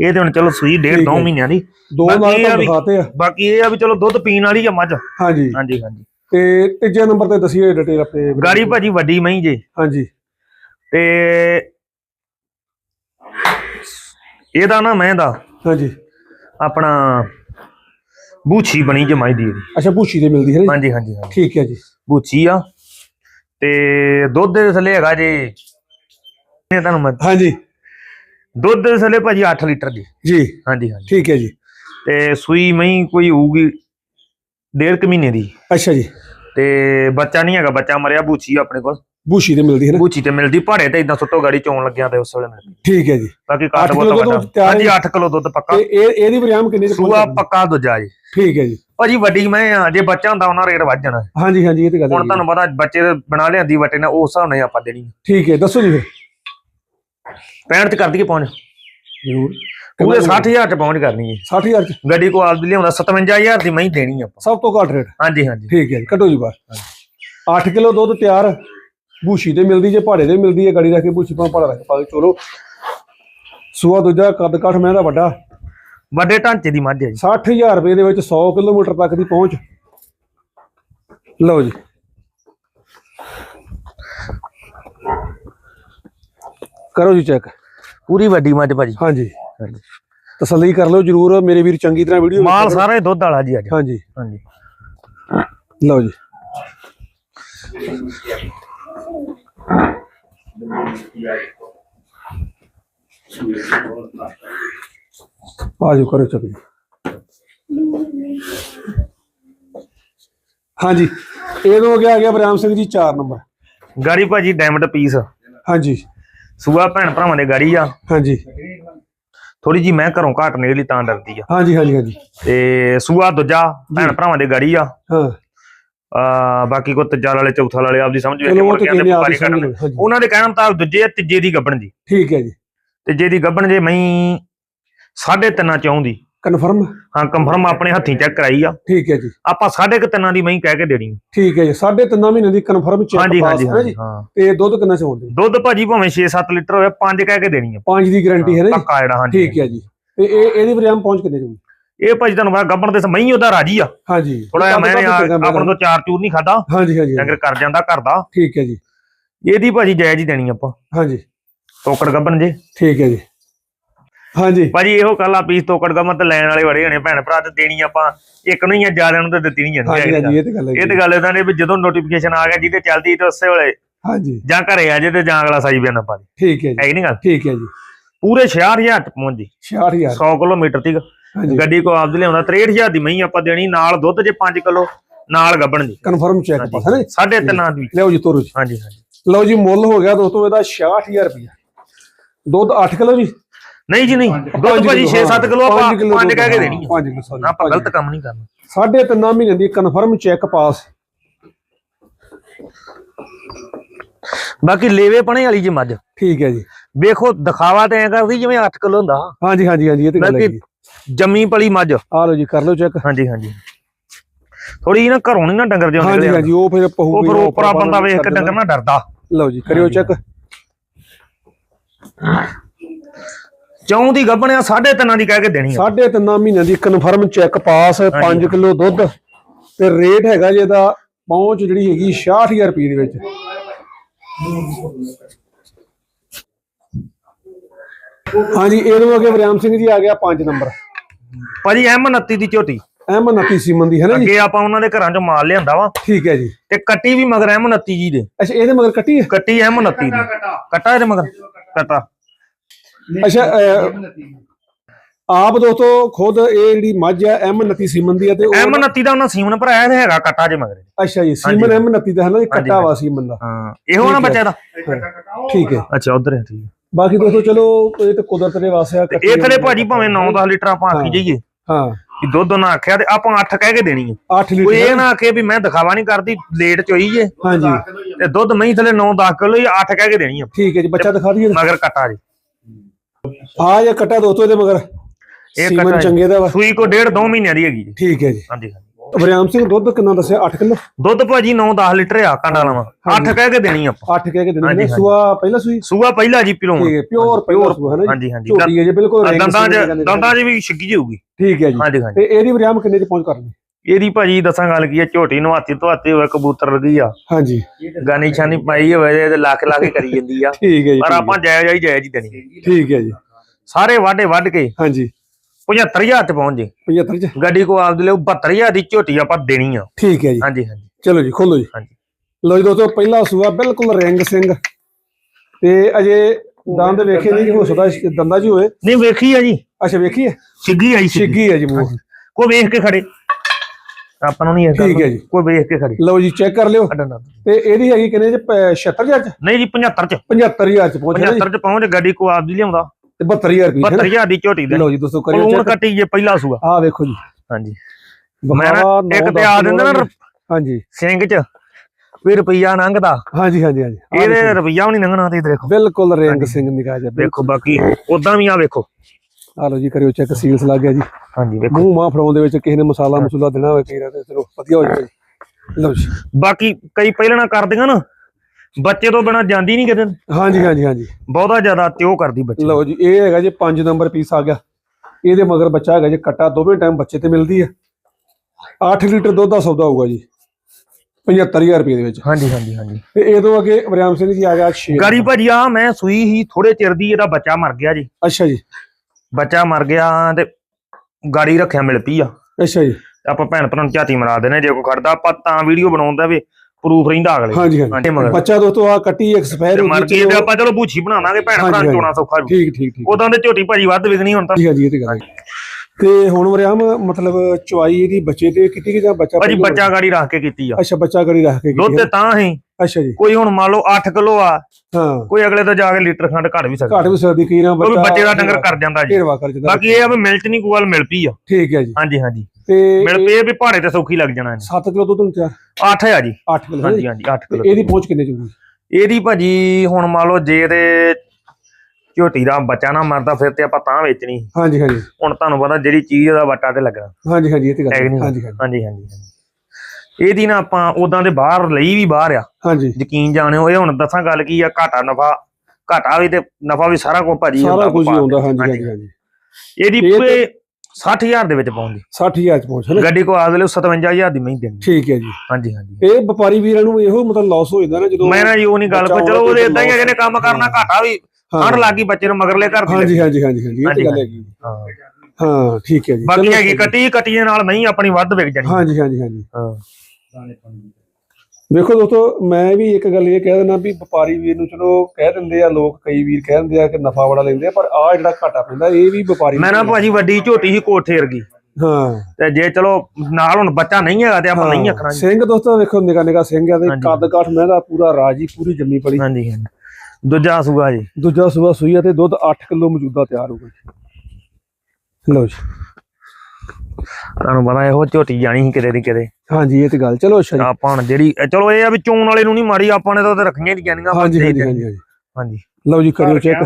ਇਹ ਤੇ ਹੁਣ ਚਲੋ ਸੂਈ ਡੇਢ ਠੀਕ ਦੋ ਹੈ। ਮਹੀਨਿਆਂ ਦੀ। ਦੋ ਬਾਕੀ ਨਾਲ ਇਹ ਆ ਤਾਂ ਵੀ- ਦਿਖਾਤੇ ਆ। ਬਾਕੀ ਇਹ ਆ ਵੀ ਚਲੋ ਦੁੱਧ ਪੀਣ ਵਾਲੀ ਆ ਮੱਝ। ਹਾਂਜੀ। ਹਾਂਜੀ ਹਾਂਜੀ। ਤੇ ਤੀਜੇ ਨੰਬਰ ਤੇ ਦਸੀਏ ਡਿਟੇਲ ਆਪਣੇ ਗਾੜੀ ਭਾਜੀ ਵੱਡੀ ਮਹੀਂ ਜੇ। ਹਾਂਜੀ। ਤੇ ਇਹਦਾ ਨਾ ਮੈਂ ਦਾ ਹਾਂਜੀ। ਆਪਣਾ ਬੂਛੀ ਬਣੀ ਜੇ ਮਹੀਂ ਦੀ ਇਹਦੀ। ਅੱਛਾ ਭੂਸ਼ੀ ਤੇ ਮਿਲਦੀ ਹੈ ਨਾ ਜੀ? ਹਾਂਜੀ ਹਾਂਜੀ ਹਾਂਜੀ। ਠੀਕ ਹੈ ਜੀ। ਬੂਛੀ ਆ। ਤੇ ਦੁੱਧ ਦੇ ਥੱਲੇ ਹੈਗਾ ਜੇ। ਇਹ ਤੁਹਾਨੂੰ ਮੈਂ ਹਾਂਜੀ। ਦੁੱਧ ਦੇ ਥੱਲੇ ਭਾਜੀ 8 ਲੀਟਰ ਦੀ। ਜੀ। ਹਾਂਜੀ ਹਾਂਜੀ। ਠੀਕ ਹੈ ਜੀ। ਤੇ ਸੂਈ ਮਹੀਂ ਕੋਈ ਹੋਊਗੀ ਡੇਢ ਕੁ ਮਹੀਨੇ ਦੀ। ਅੱਛਾ ਜੀ। ਤੇ ਬੱਚਾ ਨਹੀਂ ਹੈਗਾ ਬੱਚਾ ਮਰਿਆ ਆ ਆਪਣੇ ਕੋਲ। ਭੂਸ਼ੀ ਤੇ ਮਿਲਦੀ ਹੈ ਨਾ? ਬੂਛੀ ਤੇ ਮਿਲਦੀ ਭਾੜੇ ਤੇ ਇਦਾਂ ਸੁੱਟੋ ਗਾੜੀ ਚੋਣ ਲੱਗਿਆ ਤੇ ਉਸ ਵੇਲੇ ਮਿਲਦੀ। ਠੀਕ ਹੈ ਜੀ। ਬਾਕੀ ਕਿਲੋ ਬਹੁਤ ਵੱਡਾ। ਹਾਂਜੀ ਹੈ। 8 ਕਿਲੋ ਦੁੱਧ ਪੱਕਾ। ਤੇ ਇਹ ਇਹਦੀ ਵਰਿਆਮ ਕਿੰਨੀ ਚ ਸੂਆ ਪੱਕਾ ਦੂਜਾ ਜੀ। ਠੀਕ ਹੈ ਜੀ। ਭਾਜੀ ਵੱਡੀ ਮੈਂ ਆ ਜੇ ਬੱਚਾ ਹੁੰਦਾ ਉਹਨਾਂ ਰੇਟ ਵੱਧ ਜਾਣਾ। ਹਾਂਜੀ ਹਾਂਜੀ ਇਹ ਤੇ ਗੱਲ ਹੁਣ ਤੁਹਾਨੂੰ ਪਤਾ ਬੱਚੇ ਦੇ ਬਣਾ ਲਿਆਂਦੀ ਵਟੇ ਨੇ ਉਸ ਹਿਸਾਬ ਨਾਲ ਆਪਾਂ ਦੇਣੀ ਠੀਕ ਹੈ ਦੱਸੋ ਜੀ ਫਿਰ। 65 ਚ ਕਰ ਦਈਏ ਪਹੁੰਚ। ਜ਼ਰੂਰ। ਪੂਰੇ 60000 ਚ ਪਹੁੰਚ ਕਰਨੀ ਹੈ। 60000 ਚ? ਗੱਡੀ ਕੋ ਆਪ ਲਿਆਉਂਦਾ 57000 ਦੀ ਮੈਂ ਦੇਣੀ ਆਪਾਂ। ਸਭ ਤੋਂ ਘੱਟ ਰੇਟ? ਹਾਂਜੀ ਹਾਂਜੀ। ਠੀਕ ਹੈ ਕੱਢੋ ਜੀ ਬਾਹਰ। 8 ਕਿਲੋ ਦੁੱਧ ਤਿਆਰ ਭੂਸ਼ੀ ਤੇ ਮਿਲਦੀ ਜੇ ਪਹਾੜੇ ਤੇ ਮਿਲਦੀ ਹੈ ਗਾੜੀ ਰੱਖ ਕੇ ਭੂਸ਼ੀ ਪਾ ਪਹਾੜਾ ਰੱਖ ਪਾ ਚੋਲੋ। ਸੂਆ ਦੂਜਾ ਕੱਦ ਕਾਠ ਮੈਂ ਦਾ ਵੱਡਾ। ਵੱਡੇ ਢਾਂਚੇ ਦੀ ਮੱਝ ਹੈ ਜੀ 60000 ਰੁਪਏ ਦੇ ਵਿੱਚ 100 ਕਿਲੋਮੀਟਰ ਤੱਕ ਦੀ ਪਹੁੰਚ। ਲਓ ਜੀ। ਕਰੋ ਜੀ ਚੈੱਕ ਪੂਰੀ ਵੱਡੀ ਮੱਝ ਭਾਜੀ। ਹਾਂਜੀ। ਹਾਂਜੀ। ਤਸੱਲੀ ਕਰ ਲਓ ਜਰੂਰ ਮੇਰੇ ਵੀਰ ਚੰਗੀ ਤਰ੍ਹਾਂ ਵੀਡੀਓ ਮਾਲ ਸਾਰਾ ਦੁੱਧ ਵਾਲਾ ਜੀ ਅੱਜ। ਹਾਂਜੀ। ਹਾਂਜੀ। ਲਓ ਜੀ। ਆਜੋ ਕਰੋ ਚੱਕ ਜੀ। ਹਾਂਜੀ ਇਹ ਹੋ ਗਿਆ ਆ ਗਿਆ ਬਰਾਮ ਸਿੰਘ ਜੀ 4 ਨੰਬਰ। ਗਾੜੀ ਭਾਜੀ ਡਾਇਮੰਡ ਪੀਸ ਹਾਂਜੀ। ਸੂਆ ਭੈਣ ਭਰਾਵਾਂ ਦੇ ਗਾੜੀ ਆ। ਹਾਂਜੀ। ਥੋੜੀ ਜੀ ਮੈਂ ਘਰੋਂ ਘਾਟ ਨਿਕਲੀ ਤਾਂ ਡਰਦੀ ਆ। ਹਾਂਜੀ ਹਾਂਜੀ ਹਾਂਜੀ। ਤੇ ਸੂਆ ਦੂਜਾ ਭੈਣ ਭਰਾਵਾਂ ਦੇ ਗਾੜੀ ਆ। ਹਾਂ। ਆ ਬਾਕੀ ਕੋ ਤੀਜਾ ਵਾਲੇ ਚੌਥਾ ਵਾਲੇ ਆਪਦੀ ਸਮਝ ਉਹ ਮੁੜ ਤਾਂ ਕੇ ਆਂਦੇ ਵਪਾਰੀ ਹਾਂਜੀ। ਉਹਨਾਂ ਦੇ ਕਹਿਣ ਮੁਤਾਬਕ ਦੂਜੇ ਤੀਜੇ ਦੀ ਗੱਬਣ ਜੀ। ਠੀਕ ਹੈ ਜੀ। ਤੀਜੇ ਦੀ ਗੱਬਣ ਜੇ ਮਈ ਸਾਢੇ ਤਿੰਨਾਂ ਚ ਆਉਂਦੀ ਕਨਫਰਮ ਹਾਂ ਕੰਫਰਮ ਆਪਣੇ ਹੱਥੀਂ ਚੈੱਕ ਕਰਾਈ ਆ। ਠੀਕ ਹੈ ਜੀ। ਆਪਾਂ ਸਾਢੇ ਕੁ ਤਿੰਨਾਂ ਦੀ ਮਹੀਂ ਕਹਿ ਕੇ ਦੇਣੀ। ਠੀਕ ਹੈ ਜੀ। ਸਾਢੇ ਤਿੰਨਾਂ ਮਹੀਨੇ ਦੀ ਕਨਫਰਮ ਚੈੱਕ ਹਾਂਜੀ ਹਾਂਜੀ ਹਾਂਜੀ ਜੀ। ਹਾਂ। ਤੇ ਦੁੱਧ ਕਿੰਨਾ ਚਾਹੁੰਦੇ ਦੁੱਧ ਭਾਜੀ ਭਾਵੇਂ 6-7 ਲੀਟਰ ਹੋਵੇ 5 ਕਹਿ ਕੇ ਦੇਣੀ ਆ। ਪੰਜ ਦੀ ਗਾਰੰਟੀ ਹੈ ਨਾ ਪੱਕਾ ਜਿਹੜਾ ਹਾਂਜੀ ਠੀਕ ਹੈ ਜੀ। ਤੇ ਇਹ ਇਹਦੀ ਵਰਿਆਮ ਪਹੁੰਚ ਕਿੰਨੇ ਚਾਹੁੰਦੇ ਇਹ ਭਾਜੀ ਤੁਹਾਨੂੰ ਪਤਾ ਗੱਬਣ ਦੇ ਮਹੀਂ ਉਹਦਾ ਰਾਜੀ ਆ। ਹਾਂਜੀ। ਥੋੜਾ ਮੈਂ ਆਪਣ ਤੋਂ ਚਾਰ ਚੂਰ ਨਹੀਂ ਖਾਦਾ। ਹਾਂਜੀ ਹਾਂਜੀ ਡੰਗਰ ਕਰ ਜਾਂਦਾ ਘਰ ਦਾ। ਠੀਕ ਹੈ ਜੀ। ਇਹਦੀ ਭਾਜੀ ਜਾਇਜ਼ ਹੀ ਦੇਣੀ ਆਪਾਂ। ਹਾਂਜੀ। ਤੋਕੜ ਗੱਬਣ ਜੇ। ਠੀਕ ਹੈ ਜੀ। ਹਾਂਜੀ। ਭਾਜੀ ਇਹੋ ਕੱਲ ਪੀਸ ਤੋਕੜ ਗੱਬਣ ਤੇ ਲੈਣ ਵਾਲੇ ਬੜੇ ਹੋਣੇ ਭੈਣ ਭਰਾ ਤੇ ਦੇਣੀ ਆਪਾਂ। ਇੱਕ ਨੂੰ ਹੀ ਆ ਜ਼ਿਆਦਾ ਨੂੰ ਤੇ ਦਿੱਤੀ ਨਹੀਂ ਜਾਂਦੀ ਹਾਂਜੀ ਇਹ ਤੇ ਗੱਲ ਹੈ ਇਹ ਤੇ। ਗੱਲ ਇਦਾਂ ਨੇ ਵੀ ਜਦੋਂ ਨੋਟੀਫਿਕੇਸ਼ਨ ਆ ਗਿਆ ਜਿਹਦੇ ਚੱਲਦੀ ਤੇ ਉਸੇ ਵੇਲੇ ਹਾਂਜੀ। ਜਾਂ ਘਰੇ ਆ ਜੇ ਤੇ ਜਾਂ ਅਗਲਾ ਸਾਈ ਬਿਆਨ ਪਾ ਦੇ। ਠੀਕ ਹੈ ਜੀ। ਹੈ ਨਹੀਂ ਗੱਲ? ਠੀਕ ਹੈ ਜੀ। ਪੂਰੇ 66000 ਚ ਪਹੁੰਚ ਜੀ 66000 100 ਕਿਲੋਮੀਟਰ ਤੀਕ। ਗੱਡੀ ਕੋ ਆਪਦੇ ਲਿਆਉਂਦਾ 63000 ਦੀ ਮਹੀਂ ਆਪਾਂ ਦੇਣੀ ਨਾਲ ਦੁੱਧ ਜੇ 5 ਕਿਲੋ ਨਾਲ ਗੱਬਣ ਜੀ ਕਨਫਰਮ ਚੈੱਕ ਪਾਸ ਹੈ? ਸਾਢੇ ਤਿੰਨਾਂ ਦੀ। ਲਿਓ ਜੀ ਤੋਰੋ ਜੀ। ਹਾਂਜੀ ਹਾਂਜੀ। ਲਓ ਜੀ ਮੁੱਲ ਹੋ ਗਿਆ ਦੋਸਤੋ ਇਹਦਾ 66000 ਰੁਪਇਆ। ਦੁੱਧ 8 ਕਿਲੋ ਜੀ। ਨਹੀਂ ਜੀ ਨਹੀਂ। ਦੁੱਧ ਭਾਜੀ 6-7 ਕਿਲੋ ਆਪਾਂ 5 ਕਹਿ ਕੇ ਦੇਣੀ ਆ। 5 ਕਿਲੋ ਨਾ ਆਪਾਂ ਗਲਤ ਕੰਮ ਨਹੀਂ ਕਰਨਾ। ਸਾਢੇ ਤਿੰਨਾਂ ਮਹੀਨੇ ਦੀ ਕਨਫਰਮ ਚੈੱਕ ਪਾਸ ਬਾਕੀ ਲੇਵੇ ਪਣੇ ਵਾਲੀ ਜੀ ਮੱਝ। ਠੀਕ ਹੈ ਜੀ। ਵੇਖੋ ਦਿਖਾਵਾ ਤੇ ਐ ਕਰਦੀ ਜਿਵੇਂ 8 ਕਿਲੋ ਹੁੰਦਾ। ਹਾਂਜੀ ਹਾਂਜੀ ਹਾਂਜੀ ਇਹ ਤੇ ਗੱਲ ਹੈ ਜੀ ਜੰਮੀ ਪਲੀ ਮੱਝ। ਆ ਲਓ ਜੀ ਕਰ ਲਓ ਚੈੱਕ ਹਾਂਜੀ ਹਾਂਜੀ। ਥੋੜੀ ਨਾ ਘਰੋਂ ਨਹੀਂ ਨਾ ਡੰਗਰ ਜਿਉਂ ਹਾਂਜੀ ਹਾਂਜੀ ਉਹ ਫਿਰ ਪਹੂ ਉਹ ਫਿਰ ਉਪਰਾ ਬੰਦਾ ਵੇਖ ਕੇ ਡੰਗਰ ਨਾ ਡਰਦਾ। ਲਓ ਜੀ ਕਰਿਓ ਚੈੱਕ ਚੌਂ ਦੀ ਗੱਬਣਿਆ ਸਾਢੇ ਤਿੰਨਾਂ ਦੀ ਕਹਿ ਕੇ ਦੇਣੀ ਆ। ਸਾਢੇ ਤਿੰਨਾਂ ਮਹੀਨਿਆਂ ਦੀ ਕਨਫਰਮ ਚੈੱਕ ਪਾਸ 5 ਕਿਲੋ ਦੁੱਧ ਤੇ ਰੇਟ ਹੈਗਾ ਜੀ ਇਹਦਾ ਪਹੁੰਚ ਜਿਹੜੀ ਹੈਗੀ 66000 ਰੁਪਏ ਦੇ ਵਿੱਚ। ਹਾਂਜੀ ਇਹਨੂੰ ਅੱਗੇ ਵਰਿਆਮ ਸਿੰਘ ਜੀ ਆ ਗਿਆ 5 ਨੰਬਰ। ਭਾਜੀ ਐਮ 29 ਦੀ ਝੋਟੀ। ਐਮ 29 ਸੀਮਨ ਦੀ ਹੈ ਨਾ ਜੀ? ਅੱਗੇ ਆਪਾਂ ਉਹਨਾਂ ਦੇ ਘਰਾਂ ਚੋਂ ਮਾਲ ਲਿਆਂਦਾ ਵਾ। ਠੀਕ ਹੈ ਜੀ। ਤੇ ਕੱਟੀ ਵੀ ਮਗਰ ਐਮ 29 ਜੀ ਦੇ। ਅੱਛਾ ਇਹਦੇ ਮਗਰ ਕੱਟੀ ਹੈ? ਕੱਟੀ ਐਮ 29 ਦੀ। ਕੱਟਾ ਇਹਦੇ ਮਗਰ। ਕੱਟਾ। ਅੱਛਾ ਅਹ, ਆਪ ਦੋਸਤੋ ਖੁਦ ਇਹ ਜਿਹੜੀ ਮੱਝ ਆ ਐਮ 29 ਸੀਮਨ ਦੀ ਹੈ ਤੇ ਉਹ ਐਮ 29 ਦਾ ਉਹਨਾਂ ਸੀਮਨ ਭਰਾਇਆ ਤੇ ਹੈਗਾ ਕੱਟਾ ਜੇ ਮਗਰ। ਅੱਛਾ ਜੀ ਸੀਮਨ ਐਮ 29 ਦਾ ਹੈ ਨਾ ਜੀ ਕੱਟਾ ਵਾ ਸੀਮਨ ਦਾ। ਹਾਂ ਇਹੋ ਨਾ ਬੱਚਾ ਦਾ? ਠੀਕ ਹੈ। ਅੱਛਾ ਉਧਰ ਹੈ ਠੀਕ ਹੈ। ਬਾਕੀ ਦੋਸਤੋ ਚਲੋ ਇਹ ਤੇ ਕੁਦਰਤ ਦੇ ਵਾਸਤੇ ਆ ਤੇ ਇਹ ਥਲੇ ਭਾਜੀ ਭਾਵੇਂ 9-10 ਲੀਟਰ ਆਪਾਂ ਆਖੀ ਜਾਈਏ। ਹਾਂ। ਕਿ ਦੁੱਧ ਉਹਨਾਂ ਆਖਿਆ ਤੇ ਆਪਾਂ 8 ਕਹਿ ਕੇ ਦੇਣੀ ਹੈ। 8 ਕੋਈ ਲੀਟਰ ਇਹ ਨਾ ਆਖੇ ਵੀ ਮੈਂ ਦਿਖਾਵਾ ਨਹੀਂ ਕਰਦੀ ਲੇਟ ਚੋਈ ਜੇ। ਹਾਂਜੀ। ਤੇ ਦੁੱਧ ਮਹੀਂ ਥਲੇ 9-10 ਕਿਲੋ ਹੀ 8 ਕਹਿ ਕੇ ਦੇਣੀ ਆ ਠੀਕ ਹੈ ਜੀ ਬੱਚਾ ਦਿਖਾ ਦਈਏ। ਮਗਰ ਕੱਟਾ ਜੀ। ਆ ਜੇ ਕੱਟਾ ਦੋਸਤੋ ਇਹਦੇ ਮਗਰ। ਇਹ ਸੀਮਨ ਕੱਟਾ ਚੰਗੇ ਦਾ ਵਾ। ਸੂਈ ਕੋ ਡੇਢ 2 ਮਹੀਨਿਆਂ ਦੀ ਹੈਗੀ ਜੀ। ਠੀਕ ਹੈ ਜੀ। ਹਾਂਜੀ ਹਾਂਜੀ। ਵਰਿਆਮ ਸਿੰਘ ਦੁੱਧ ਕਿੰਨਾ ਦੱਸਿਆ? 8 ਕਿਲੋ? ਦੁੱਧ ਭਾਜੀ 9-10 ਲੀਟਰ ਆ ਕੰਡਾ ਲਾਵਾਂ। 8 ਕਹਿ ਕੇ ਦੇਣੀ ਆਪਾਂ। 8 ਕਹਿ ਕੇ ਨੇ। ਹਾਂਜੀ। ਸੂਆ ਪਹਿਲਾ ਸੂਈ? ਸੂਆ ਪਹਿਲਾ ਜੀ ਪਿਲੋਂ ਠੀਕ ਹੈ ਪਿਓਰ ਪਹਿਲਾ ਸੂਆ ਹੈ ਨਾ ਜੀ? ਹਾਂਜੀ ਹਾਂਜੀ। ਝੋਟੀ ਹੈ ਜੀ ਬਿਲਕੁਲ ਦੰਦਾਂ ਚ। ਦੰਦਾਂ 'ਚ ਵੀ ਛਿੱਗੀ ਜਾਊਗੀ। ਠੀਕ ਹੈ ਜੀ। ਹਾਂਜੀ ਹਾਂਜੀ। ਤੇ ਇਹਦੀ ਵਰਿਆਮ ਕਿੰਨੇ ਚ ਪਹੁੰਚ ਕਰਨੀ? ਇਹਦੀ ਭਾਜੀ ਦੱਸਾਂ ਗੱਲ ਕੀ ਹੈ ਝੋਟੀ ਨਵਾਤੀ ਧਵਾਤੀ ਹੋਵੇ ਕਬੂਤਰ ਲੱਗੀ ਆ। ਹਾਂਜੀ। ਗਾਨੀ ਛਾਨੀ ਪਾਈ ਹੋਵੇ ਤੇ ਲੱਖ ਲੱਖ ਕਰੀ ਜਾਂਦੀ ਆ। ਠੀਕ ਹੈ ਜੀ ਪਰ ਆਪਾਂ ਜਾਇਜ਼ ਹੀ ਜਾਇਜ਼ ਹੀ ਦੇਣੀ। ਹੈ। ਠੀਕ ਹੈ ਜੀ। ਸਾਰੇ ਵਾਢੇ ਵੱਢ ਕੇ ਹਾਂਜੀ। 75000 ਚ ਪਹੁੰਚ ਜੇ। 75 ਚ। ਗੱਡੀ ਕੋ ਆਪਦੇ ਲਈ 72000 ਦੀ ਝੋਟੀ ਆਪਾਂ ਦੇਣੀ ਆ। ਠੀਕ ਹੈ ਜੀ। ਹਾਂਜੀ ਹਾਂਜੀ। ਚਲੋ ਜੀ ਖੋਲੋ ਜੀ। ਹਾਂਜੀ। ਲੋ ਜੀ ਦੋਸਤੋ ਪਹਿਲਾ ਸੂਆ ਬਿਲਕੁਲ ਰਿੰਗ ਸਿੰਘ ਤੇ ਅਜੇ ਦੰਦ ਵੇਖੇ ਨਹੀਂ ਹੋ ਸਕਦਾ ਦੰਦਾ ਜੀ ਹੋਏ। ਨਹੀਂ ਵੇਖੀ ਆ ਜੀ। ਅੱਛਾ ਵੇਖੀਏ ਛਿੱਗੀ ਆਈ ਛਿੱਗੀ ਛਿੱਗੀ ਹੈ ਜੀ ਮੂੰਹ। ਕੋਈ ਵੇਖ ਕੇ ਖੜੇ। ਆਪਾਂ ਨੂੰ ਨਹੀਂ ਇਹ ਠੀਕ ਹੈ ਜੀ। ਕੋਈ ਵੇਖ ਕੇ ਖੜੇ। ਲਓ ਜੀ ਚੈੱਕ ਕਰ ਲਿਓ। ਦਾ ਤੇ ਇਹਦੀ ਹੈਗੀ ਕਿੰਨੇ ਚ? 76000 ਚ? ਨਹੀਂ ਜੀ 75 ਚ। 75000 ਚ ਪਹੁੰਚਿਆ ਜੀ। 75 ਚ ਪਹੁੰਚ ਗੱਡੀ ਕੋ ਆਪਦੀ ਲਿਆਉਂਦਾ। ਤੇ 72000 ਰੁਪਏ 72000 ਦੀ ਝੋਟੀ ਦੇ। ਲਓ ਜੀ ਦੋਸਤੋ ਕਰਿਓ ਚੈੱਕ ਕੱਟੀ ਜੇ ਪਹਿਲਾ ਸੂਆ। ਆ ਵੇਖੋ ਜੀ। ਹਾਂਜੀ। ਮੈਂ ਨਾ ਵਿਖਾਵਾ ਇੱਕ ਤੇ ਦਸ ਆ ਦਿੰਦਾ ਨਾ ਦਾ। ਹਾਂਜੀ। ਸਿੰਘ ਚ ਵੀ ਰੁਪਈਆ ਲੰਘਦਾ। ਹਾਂਜੀ ਹਾਂਜੀ ਹਾਂਜੀ। ਆਹ ਇਹਦੇ। ਰੁਪਈਆ ਵੀ ਨਹੀਂ ਲੰਘਣਾ ਤੇ ਦੇਖੋ। ਬਿਲਕੁਲ ਰਿੰਗ ਸਿੰਘ ਨਿਕਾ ਜਾ ਵੇਖੋ ਬਾਕੀ ਉਦਾਂ ਵੀ ਆ ਵੇਖੋ। ਆ ਲਓ ਜੀ ਕਰਿਓ ਚੈੱਕ ਸੀਲਸ ਲੱਗ ਗਿਆ ਜੀ। ਹਾਂਜੀ ਵੇਖੋ ਮੂੰਹ ਮਾਂ ਫੜਾਉਣ ਦੇ ਵਿੱਚ ਕਿਸੇ ਨੇ ਮਸਾਲਾ ਮਸੂਲਾ ਦੇਣਾ ਹੋਵੇ ਕਈ ਤੇ ਚਲੋ ਵਧੀਆ ਹੋ ਜਾਵੇ ਜੀ। ਲਓ ਜੀ। ਬਾਕੀ ਕਈ ਪਹਿਲਣਾ ਕਰਦੀਆਂ ਨਾ ਬੱਚੇ ਤੋਂ ਬਿਨਾ ਜਾਂਦੀ ਨਹੀਂ ਕਿਤੇ। ਹਾਂਜੀ ਹਾਂਜੀ ਹਾਂਜੀ। ਬਹੁਤਾ ਜ਼ਿਆਦਾ ਤੇ ਉਹ ਕਰਦੀ ਬੱਚੇ। ਲਓ ਜੀ ਇਹ ਹੈਗਾ ਜੀ 5 ਨੰਬਰ ਪੀਸ ਆ ਗਿਆ। ਇਹਦੇ ਮਗਰ ਬੱਚਾ ਹੈਗਾ ਜੀ ਕੱਟਾ ਦੋਵੇਂ ਟਾਈਮ ਬੱਚੇ ਤੇ ਮਿਲਦੀ ਹੈ 8 ਲੀਟਰ ਦੁੱਧ ਦਾ ਸੌਦਾ ਹੋਊਗਾ ਜੀ 75000 ਰੁਪਏ ਦੇ ਵਿੱਚ। ਹਾਂਜੀ ਹਾਂਜੀ ਹਾਂਜੀ। ਤੇ ਇਹ ਤੋਂ ਅੱਗੇ ਵਰਿਆਮ ਸਿੰਘ ਜੀ ਆ ਗਿਆ 6 ਗਾਰੀ ਭਾਜੀ ਆ ਮੈਂ ਸੂਈ ਹੀ ਥੋੜੇ ਚਿਰ ਦੀ ਇਹਦਾ ਬੱਚਾ ਮਰ ਗਿਆ ਜੀ। ਅੱਛਾ ਜੀ। ਬੱਚਾ ਮਰ ਗਿਆ ਤੇ ਗਾੜੀ ਰੱਖਿਆ ਮਿਲ ਪਈ ਆ। ਅੱਛਾ ਜੀ। ਆਪਾਂ ਭੈਣ ਭਰਾ ਨੂੰ ਝਾਤੀ ਮਰਾ ਦੇਣੇ ਜੇ ਕੋਈ ਖੜਦਾ ਆਪਾਂ ਤਾਂ ਵੀਡੀਓ ਬਣਾਉਂਦਾ ਵੀ ਪ੍ਰੂਫ ਰਹਿੰਦਾ ਅਗਲੇ। ਹਾਂਜੀ ਹਾਂਜੀ। ਬੱਚਾ ਦੋਸਤੋ ਆ ਕੱਟੀ ਐਕਸਪਾਇਰ ਹੋ ਗਈ ਤੇ ਆਪਾਂ ਚਲੋ ਬੂਛੀ ਬਣਾ ਦਾਂਗੇ ਭੈਣ ਭਰਾ ਨੂੰ ਚੋਣਾ ਸੌਖਾ ਠੀਕ ਠੀਕ ਠੀਕ। ਉਦਾਂ ਦੇ ਝੋਟੀ ਭਾਜੀ ਵੱਧ ਵਿਕਣੀ ਹੁਣ ਤਾਂ। ਜੀ ਹਾਂਜੀ ਇਹ ਤੇ ਗੱਲ ਹੈ। ਤੇ ਹੁਣ ਵਰਿਆਮ ਮਤਲਬ ਚੁਆਈ ਇਹਦੀ ਬੱਚੇ ਤੇ ਕੀਤੀ ਕਿ ਜਾਂ ਬੱਚਾ ਭਾਜੀ ਬੱਚਾ ਗਾੜੀ ਰੱਖ ਕੇ ਕੀਤੀ ਆ। ਅੱਛਾ ਬੱਚਾ ਗੜੀ ਰੱਖ ਕੇ ਕੀਤੀ ਦੁੱਧ ਤੇ ਹੈ। ਅੱਛਾ ਜੀ। ਕੋਈ ਹੁਣ ਮੰਨ ਲਓ 8 ਕਿਲੋ ਆ ਹਾਂ। ਕੋਈ ਅਗਲੇ ਤੋਂ ਜਾ ਕੇ ਲੀਟਰ ਖੰਡ ਘੱਟ ਵੀ ਸਕਦਾ। ਘਾਟ ਵੀ ਸਕਦੀ ਕਈ ਨਾ ਵੀ ਬੱਚੇ ਦਾ ਡੰਗਰ ਕਰ ਜਾਂਦਾ ਜੀ। ਢੇਰਵਾ ਕਰ ਜਾਂਦਾ। ਬਾਕੀ ਇਹ ਆ ਵੀ ਮਿਲਟ ਨਹੀਂ ਕੋਲ ਮਿਲ ਪਈ ਆ। ਠੀਕ ਹੈ ਜੀ। ਹਾਂਜੀ ਹਾਂਜੀ। ਤੇ ਮਿਲ ਪਈ ਵੀ ਭਾੜੇ ਤੇ ਸੌਖੀ ਲੱਗ ਜਾਣਾ 7 ਕਿਲੋ ਦੁੱਧ ਨੂੰ ਤਿਆਰ? 8 ਆ ਜੀ। 8 ਕਿਲੋ ਹਾਂਜੀ ਹਾਂਜੀ 8 ਕਿਲੋ ਇਹਦੀ ਪਹੁੰਚ ਕਿੰਨੇ ਚੁਗੀ ਇਹਦੀ ਭਾਜੀ ਹੁਣ ਮੰਨ ਲਓ ਜੇ ਤੇ ਝੋਟੀ ਦਾ ਬੱਚਾ ਨਾ ਮਰਦਾ ਫਿਰ ਤੇ ਆਪਾਂ ਤਾਂ ਵੇਚਣੀ। ਹਾਂਜੀ ਹਾਂਜੀ। ਹੁਣ ਤੁਹਾਨੂੰ ਪਤਾ ਜਿਹੜੀ ਚੀਜ਼ ਦਾ ਵੱਟਾ ਤੇ ਲੱਗਣਾ। ਹਾਂਜੀ ਹਾਂਜੀ ਇਹ ਤੇ ਗੱਲ ਹਾਂਜੀ। ਹਾਂਜੀ ਹਾਂਜੀ ਹਾਂਜੀ। ਇਹਦੀ ਨਾ ਆਪਾਂ ਉਦਾਂ ਦੇ ਬਾਹਰ ਲਈ ਵੀ ਬਾਹਰ ਆ। ਹਾਂਜੀ। ਯਕੀਨ ਜਾਣਿਓ ਇਹ ਹੁਣ ਦੱਸਾਂ ਗੱਲ ਕੀ ਆ ਘਾਟਾ ਨਫਾ ਘਾਟਾ ਵੀ ਤੇ ਨਫਾ ਵੀ ਸਾਰਾ ਕੁਝ ਭਾਜੀ ਸਾਰਾ ਹੁੰਦਾ ਕੁਝ ਹੀ ਵਪਾਰ ਆਉਂਦਾ ਦੇ। ਹਾਂਜੀ ਹਾਂਜੀ। ਹਾਂਜੀ ਇਹਦੀ ਇਹ ਪੂਰੇ 60000 ਦੇ ਵਿੱਚ ਪਹੁੰਚਦੀ 60000 ਚ ਪਹੁੰਚ ਗੱਡੀ ਕੋ ਆ ਗਲੇ 57000 ਦੀ ਮਹੀਂ ਦੇਣੀ। ਠੀਕ ਹੈ ਜੀ। ਹਾਂਜੀ ਹਾਂਜੀ। ਇਹ ਵਪਾਰੀ ਵੀਰਾਂ ਨੂੰ ਇਹੋ ਮਤਲਬ ਲਾਸ ਹੋ ਜਾਂਦਾ ਨਾ ਜਦੋਂ ਮੈਂ ਨਾ ਜੀ ਉਹ ਨਹੀਂ ਗੱਲ ਪਰ ਚਲੋ ਹੋਣਾ ਉਹਦੇ ਇਦਾਂ ਹੀ ਆ ਜਿਹਨੇ ਕੰਮ ਕਰਨਾ। ਘਾਟਾ ਵੀ ਹਾਂ। ਹੜ ਲੱਗੀ ਬੱਚੇ ਨੂੰ ਮਗਰਲੇ ਘਰ ਦੀ ਹਾਂਜੀ ਹਾਂਜੀ ਹਾਂਜੀ ਹਾਂਜੀ ਇਹ ਗੱਲ ਹੈਗੀ ਹਾਂ। ਹਾਂ। ਠੀਕ ਹੈ ਜੀ। ਬਾਕੀ ਹੈਗੀ ਕੱਟੀ ਕੱਟੀ ਦੇ ਨਾਲ ਨਹੀਂ ਆਪਣੀ ਵੱਧ ਵਿਕ ਜਾਣੀ। ਹਾਂਜੀ ਹਾਂਜੀ ਹਾਂਜੀ। ਹਾਂ। ਵੇਖੋ ਦੋਸਤੋ ਮੈਂ ਵੀ ਇੱਕ ਗੱਲ ਇਹ ਕਹਿ ਦਿੰਦਾ ਵੀ ਵਪਾਰੀ ਵੀਰ ਨੂੰ ਚਲੋ ਕਹਿ ਦਿੰਦੇ ਆ ਲੋਕ ਕਈ ਵੀਰ ਕਹਿ ਦਿੰਦੇ ਆ ਕਿ ਨਫਾ ਬੜਾ ਲੈਂਦੇ ਆ ਪਰ ਆ ਜਿਹੜਾ ਘਾਟਾ ਪੈਂਦਾ ਇਹ ਵੀ ਵਪਾਰੀ ਮੈਂ ਨਾ ਭਾਜੀ ਵੱਡੀ ਝੋਟੀ ਸੀ ਕੋਠੇ ਵਰਗੀ। ਹਾਂ। ਤੇ ਜੇ ਚਲੋ ਨਾਲ ਹੁਣ ਬੱਚਾ ਨਹੀਂ ਹੈਗਾ ਤੇ ਆਪਾਂ ਨਹੀਂ ਆਖਣਾ ਜੀ। ਸਿੰਘ ਦੋਸਤੋ ਵੇਖੋ ਨਿਕਾ ਨਿਕਾ ਸਿੰਘ ਆ ਤੇ। ਕੱਦ ਕਾਠ ਮਹਿੰਦਾ ਪੂਰਾ ਰਾਜੀ ਪੂਰੀ ਜੰਮੀ ਪਲੀ। ਹਾਂਜੀ ਹਾਂਜੀ। ਦੂਜਾ ਸੂਆ ਜੀ। ਦੂਜਾ ਸੂਆ ਸੂਈ ਤੇ ਦੁੱਧ 8 ਕਿਲੋ ਮੌਜੂਦਾ ਤਿਆਰ ਹੋਊਗਾ ਜੀ। ਲਓ ਜੀ। ਤੁਹਾਨੂੰ ਪਤਾ ਇਹੋ ਝੋਟੀ ਜਾਣੀ ਸੀ ਕਿਤੇ ਦੀ ਕਿਤੇ। ਹਾਂਜੀ ਇਹ ਤੇ ਗੱਲ। ਚਲੋ ਅੱਛਾ ਜੀ। ਆਪਾਂ ਹੁਣ ਜਿਹੜੀ ਚਲੋ ਇਹ ਆ ਵੀ ਚੋਣ ਵਾਲੇ ਨੂੰ ਨਹੀਂ ਮਾਰੀ ਆਪਾਂ ਨੇ ਤਾਂ ਉਹਦੇ ਰੱਖੀਆਂ ਨਹੀਂ ਜਾਣੀਆਂ ਹਾਂਜੀ ਹਾਂਜੀ। ਹਾਂਜੀ ਲਓ ਜੀ ਕਰਿਓ ਚੈੱਕ।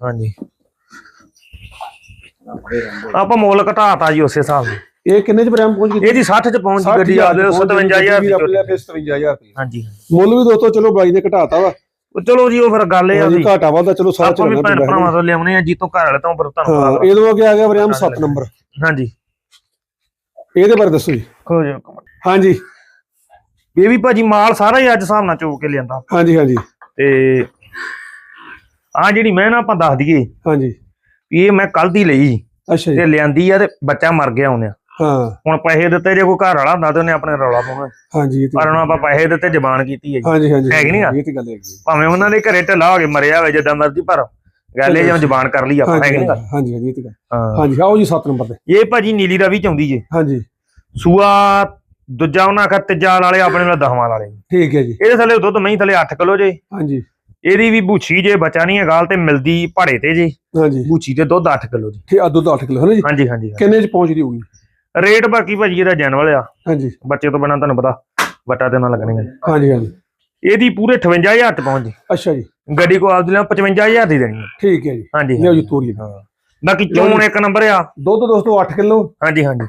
ਹਾਂਜੀ। ਆਪਾਂ ਮੁੱਲ ਘਟਾਤਾ ਜੀ ਉਸੇ ਹਿਸਾਬ ਨਾਲ। ਇਹ ਕਿੰਨੇ ਚ ਬ੍ਰਾਮ ਪਹੁੰਚ ਗਈ? ਇਹਦੀ 60 ਚ ਪਹੁੰਚ ਗਈ ਗੱਡੀ ਆ ਗਈ 57000 ਦੀ ਆਪਣੇ ਝੋਟੀ। ਫਿਰ 57000 ਰੁਪਏ ਹਾਂਜੀ ਮੁੱਲ ਵੀ ਦੋਸਤੋ ਚਲੋ ਬਾਈ ਨੇ ਘਟਾਤਾ ਵਾ। ਉਹ ਚਲੋ ਜੀ ਉਹ ਫਿਰ ਗੱਲ ਇਹ ਆ ਵੀ ਘਾਟਾ ਵਾਦਾ ਚਲੋ ਸਾਰਾ ਆਪਾਂ ਵੀ ਭੈਣ ਭਰਾਵਾਂ ਤੋਂ ਲਿਆਉਣੇ ਆ ਜੀਤੋਂ ਘਰ ਵਾਲੇ ਤੋਂ ਪਰ ਤੁਹਾਨੂੰ ਇਹਦੋਂ ਅੱਗੇ ਆ ਗਿਆ ਬ੍ਰਾਮ 7 ਨੰਬਰ। ਹਾਂਜੀ। ਇਹਦੇ ਬਾਰੇ ਦੱਸੋ ਜੀ। ਮਿੰਟ। ਹਾਂਜੀ। ਇਹ ਵੀ ਭਾਜੀ ਮਾਲ ਸਾਰਾ ਹੀ ਅੱਜ ਹਿਸਾਬ ਨਾਲ ਚੋਕ ਕੇ ਲਿਆਂਦਾ। ਹਾਂਜੀ ਹਾਂਜੀ। ਤੇ ਆ ਜਿਹੜੀ ਮੈਂ ਨਾ ਆਪਾਂ ਦੱਸ ਦਈਏ ਹਾਂਜੀ। ਇਹ ਮੈਂ ਕੱਲ ਦੀ ਲਈ। ਅੱਛਾ ਜੀ। ਤੇ ਲਿਆਂਦੀ ਆ ਤੇ ਬੱਚਾ ਮਰ ਗਿਆ ਉਹਨੇ। ਹਾਂ। ਹੁਣ ਪੈਸੇ ਦਿੱਤੇ ਜੇ ਕੋਈ ਘਰ ਵਾਲਾ ਹੁੰਦਾ ਤੇ ਉਹਨੇ ਆਪਣੇ ਰੌਲਾ ਪਾਉਣਾ। ਹਾਂਜੀ ਪਰ ਹੁਣ ਆਪਾਂ ਪੈਸੇ ਦਿੱਤੇ ਜ਼ਬਾਨ ਕੀਤੀ ਹੈ ਜੀ। ਹਾਂਜੀ ਹਾਂਜੀ ਹੈ ਕਿ ਨਹੀਂ ਗਾ? ਇਹ ਤੇ ਗੱਲ ਹੈਗੀ। ਭਾਵੇਂ ਉਹਨਾਂ ਦੇ ਘਰੇ ਢਿੱਲਾ ਹੋ ਕੇ ਮਰਿਆ ਹੋਵੇ ਜਿੱਦਾਂ ਮਰਜ਼ੀ ਪਰ ਗੱਲ ਇਹ ਜਿਵੇਂ ਜ਼ਬਾਨ ਕਰ ਲਈ ਆਪਾਂ ਹੈ ਹਾਂਜੀ ਕਿ ਨਹੀਂ ਗੱਲ? ਹਾਂਜੀ ਹਾਂਜੀ ਇਹ ਤੇ ਹਾਂਜੀ ਆਓ ਜੀ 7 ਨੰਬਰ ਤੇ। ਇਹ ਭਾਜੀ ਨੀਲੀ ਦਾ ਵੀ ਜੇ। ਹਾਂਜੀ। ਸੂਆ ਦੂਜਾ ਉਹਨਾਂ ਆਖਿਆ ਤੀਜਾ ਵਾਲੇ ਆਪਣੇ ਨਾਲ ਦਹਵਾਂ ਵਾਲੇ ਠੀਕ ਹੈ ਜੀ। ਇਹਦੇ ਥੱਲੇ ਦੁੱਧ ਮਹੀਂ ਥੱਲੇ 8 ਕਿਲੋ ਜੇ। ਹਾਂਜੀ। ਇਹਦੀ ਵੀ ਬੂਛੀ ਜੇ ਬਚਾ ਨਹੀਂ ਹੈ ਗਾਲ ਤੇ ਮਿਲਦੀ ਭਾੜੇ ਤੇ ਜੇ। ਹਾਂਜੀ। ਬੂਛੀ ਤੇ ਦੁੱਧ 8 ਕਿਲੋ ਜੀ। ਠੀਕ ਆ ਦੁੱਧ 8 ਕਿਲੋ ਹੈ ਨਾ ਜੀ? ਹਾਂਜੀ ਹਾਂਜੀ ਕਿੰਨੇ ਚ ਪਹੁੰਚਦੀ ਹੋਊਗੀ? ਰੇਟ ਬਾਕੀ ਭਾਜੀ ਇਹਦਾ ਜੈਨੂਅਲ ਆ। ਹਾਂਜੀ। ਬੱਚੇ ਤੋਂ ਬਿਨਾ ਤੁਹਾਨੂੰ ਪਤਾ ਵਟਾ ਤੇ ਨਾ ਲੱਗਣਗੇ ਹਾਂਜੀ ਹਾਂਜੀ। ਇਹਦੀ ਪੂਰੇ 58000 ਤੇ ਪਹੁੰਚ ਜੀ। ਅੱਛਾ ਜੀ। ਗੱਡੀ ਕੋ ਆਪਦੀ ਨਾਲ 55000 ਦੀ ਦੇਣੀ ਹੈ ਠੀਕ ਹੈ ਜੀ। ਹਾਂਜੀ ਲਿਓ ਜੀ ਹਾਂਜੀ। ਤੋਰੀ ਹਾਂ। ਬਾਕੀ ਚੋਣ ਇੱਕ ਨੰਬਰ ਆ। ਦੁੱਧ ਦੋਸਤੋ 8 ਕਿਲੋ। ਹਾਂਜੀ ਹਾਂਜੀ।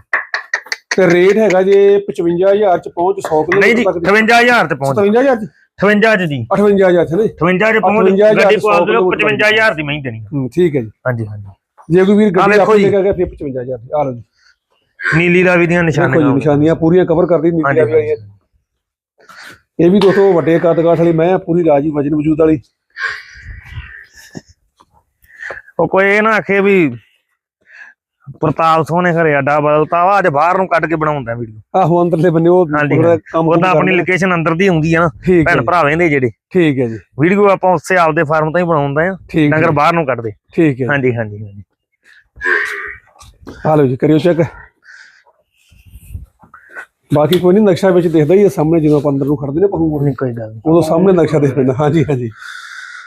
ਤੇ ਰੇਟ ਹੈਗਾ ਜੇ 55000 ਚ ਪਹੁੰਚ 100 ਕਿਲੋ ਨਹੀਂ ਜੀ 55000 ਤੇ ਪਹੁੰਚ। 57000 ਚ? 58 ਚ ਜੀ। 58000 ਚ ਨਹੀਂ? 58 ਚ ਪਹੁੰਚ 58,000 ਗੱਡੀ ਕੋ ਸੌ ਕਿਲੋ 55000 ਦੀ। ਮਹੀਂ ਦੇਣੀ ਹੈ। ਹੂੰ, ਠੀਕ ਹੈ ਜੀ। ਹਾਂਜੀ ਹਾਂਜੀ। ਜੇ ਕੋਈ ਵੀਰ ਗੱਡੀ ਵੇਖੋ ਆਪਣੀ ਜੀ। ਜਗ੍ਹਾ ਫਿਰ 55000 ਦੀ। ਆ ਲਓ ਜੀ। ਨੀਲੀ ਰਾਵੀ ਦੀਆਂ ਦੇਖੋ ਨਿਸ਼ਾਨੀਆਂ ਜੀ ਨਿਸ਼ਾਨੀਆਂ ਪੂਰੀਆਂ ਕਵਰ ਕਰਦੀ ਨੀਲੀ ਹਾਂਜੀ ਵਾਲੀ ਇਹ। ਇਹ ਵੀ ਦੋਸਤੋ ਵੱਡੇ ਕੱਦ ਕਾਠ ਵਾਲੀ ਮੈਂ ਪੂਰੀ ਰਾਜੀ ਵਜਨ ਵਜੂਦ ਵਾਲੀ। ਉਹ ਕੋਈ ਇਹ ਨਾ ਆਖੇ ਵੀ ਪ੍ਰਤਾਪ ਸੋਹਣੇ ਘਰੇ ਅੱਡਾ ਬਦਲਤਾ ਵਾ ਅੱਜ ਬਾਹਰ ਨੂੰ ਕੱਢ ਕੇ ਬਣਾਉਂਦਾ ਵੀਡੀਓ ਆਹੋ ਅੰਦਰਲੇ ਬੰਨੇ ਉਹ। ਕੰਮ ਉਹਦਾ ਕੁਮ ਆਪਣੀ। ਲੋਕੇਸ਼ਨ ਅੰਦਰ ਦੀ ਹੁੰਦੀ ਆ ਨਾ ਭੈਣ ਭਰਾਵੇਂ ਦੇ ਜਿਹੜੇ। ਠੀਕ ਹੈ ਜੀ। ਵੀਡੀਓ ਆਪਾਂ ਉਸੇ ਆਪਦੇ ਫਾਰਮ ਤੋਂ ਹੀ ਬਣਾਉਂਦਾ ਆ ਨਗਰ ਬਾਹਰ ਨੂੰ ਕੱਢਦੇ। ਠੀਕ ਹੈ ਹਾਂਜੀ ਹਾਂਜੀ ਹਾਂਜੀ। ਲਓ ਜੀ ਕਰਿਓ ਚੈੱਕ ਬਾਕੀ ਕੋਈ ਨਹੀਂ ਨਕਸ਼ਾ ਵਿੱਚ ਦਿਖਦਾ ਹੀ ਹੈ ਸਾਹਮਣੇ ਜਦੋਂ ਆਪਾਂ ਅੰਦਰ ਨੂੰ ਖੜਦੇ ਨੇ ਪਹੂ ਨਹੀਂ ਕੋਈ ਗੱਲ। ਉਦੋਂ ਸਾਹਮਣੇ ਨਕਸ਼ਾ ਦਿਖ ਪੈਂਦਾ ਹਾਂਜੀ ਹਾਂਜੀ।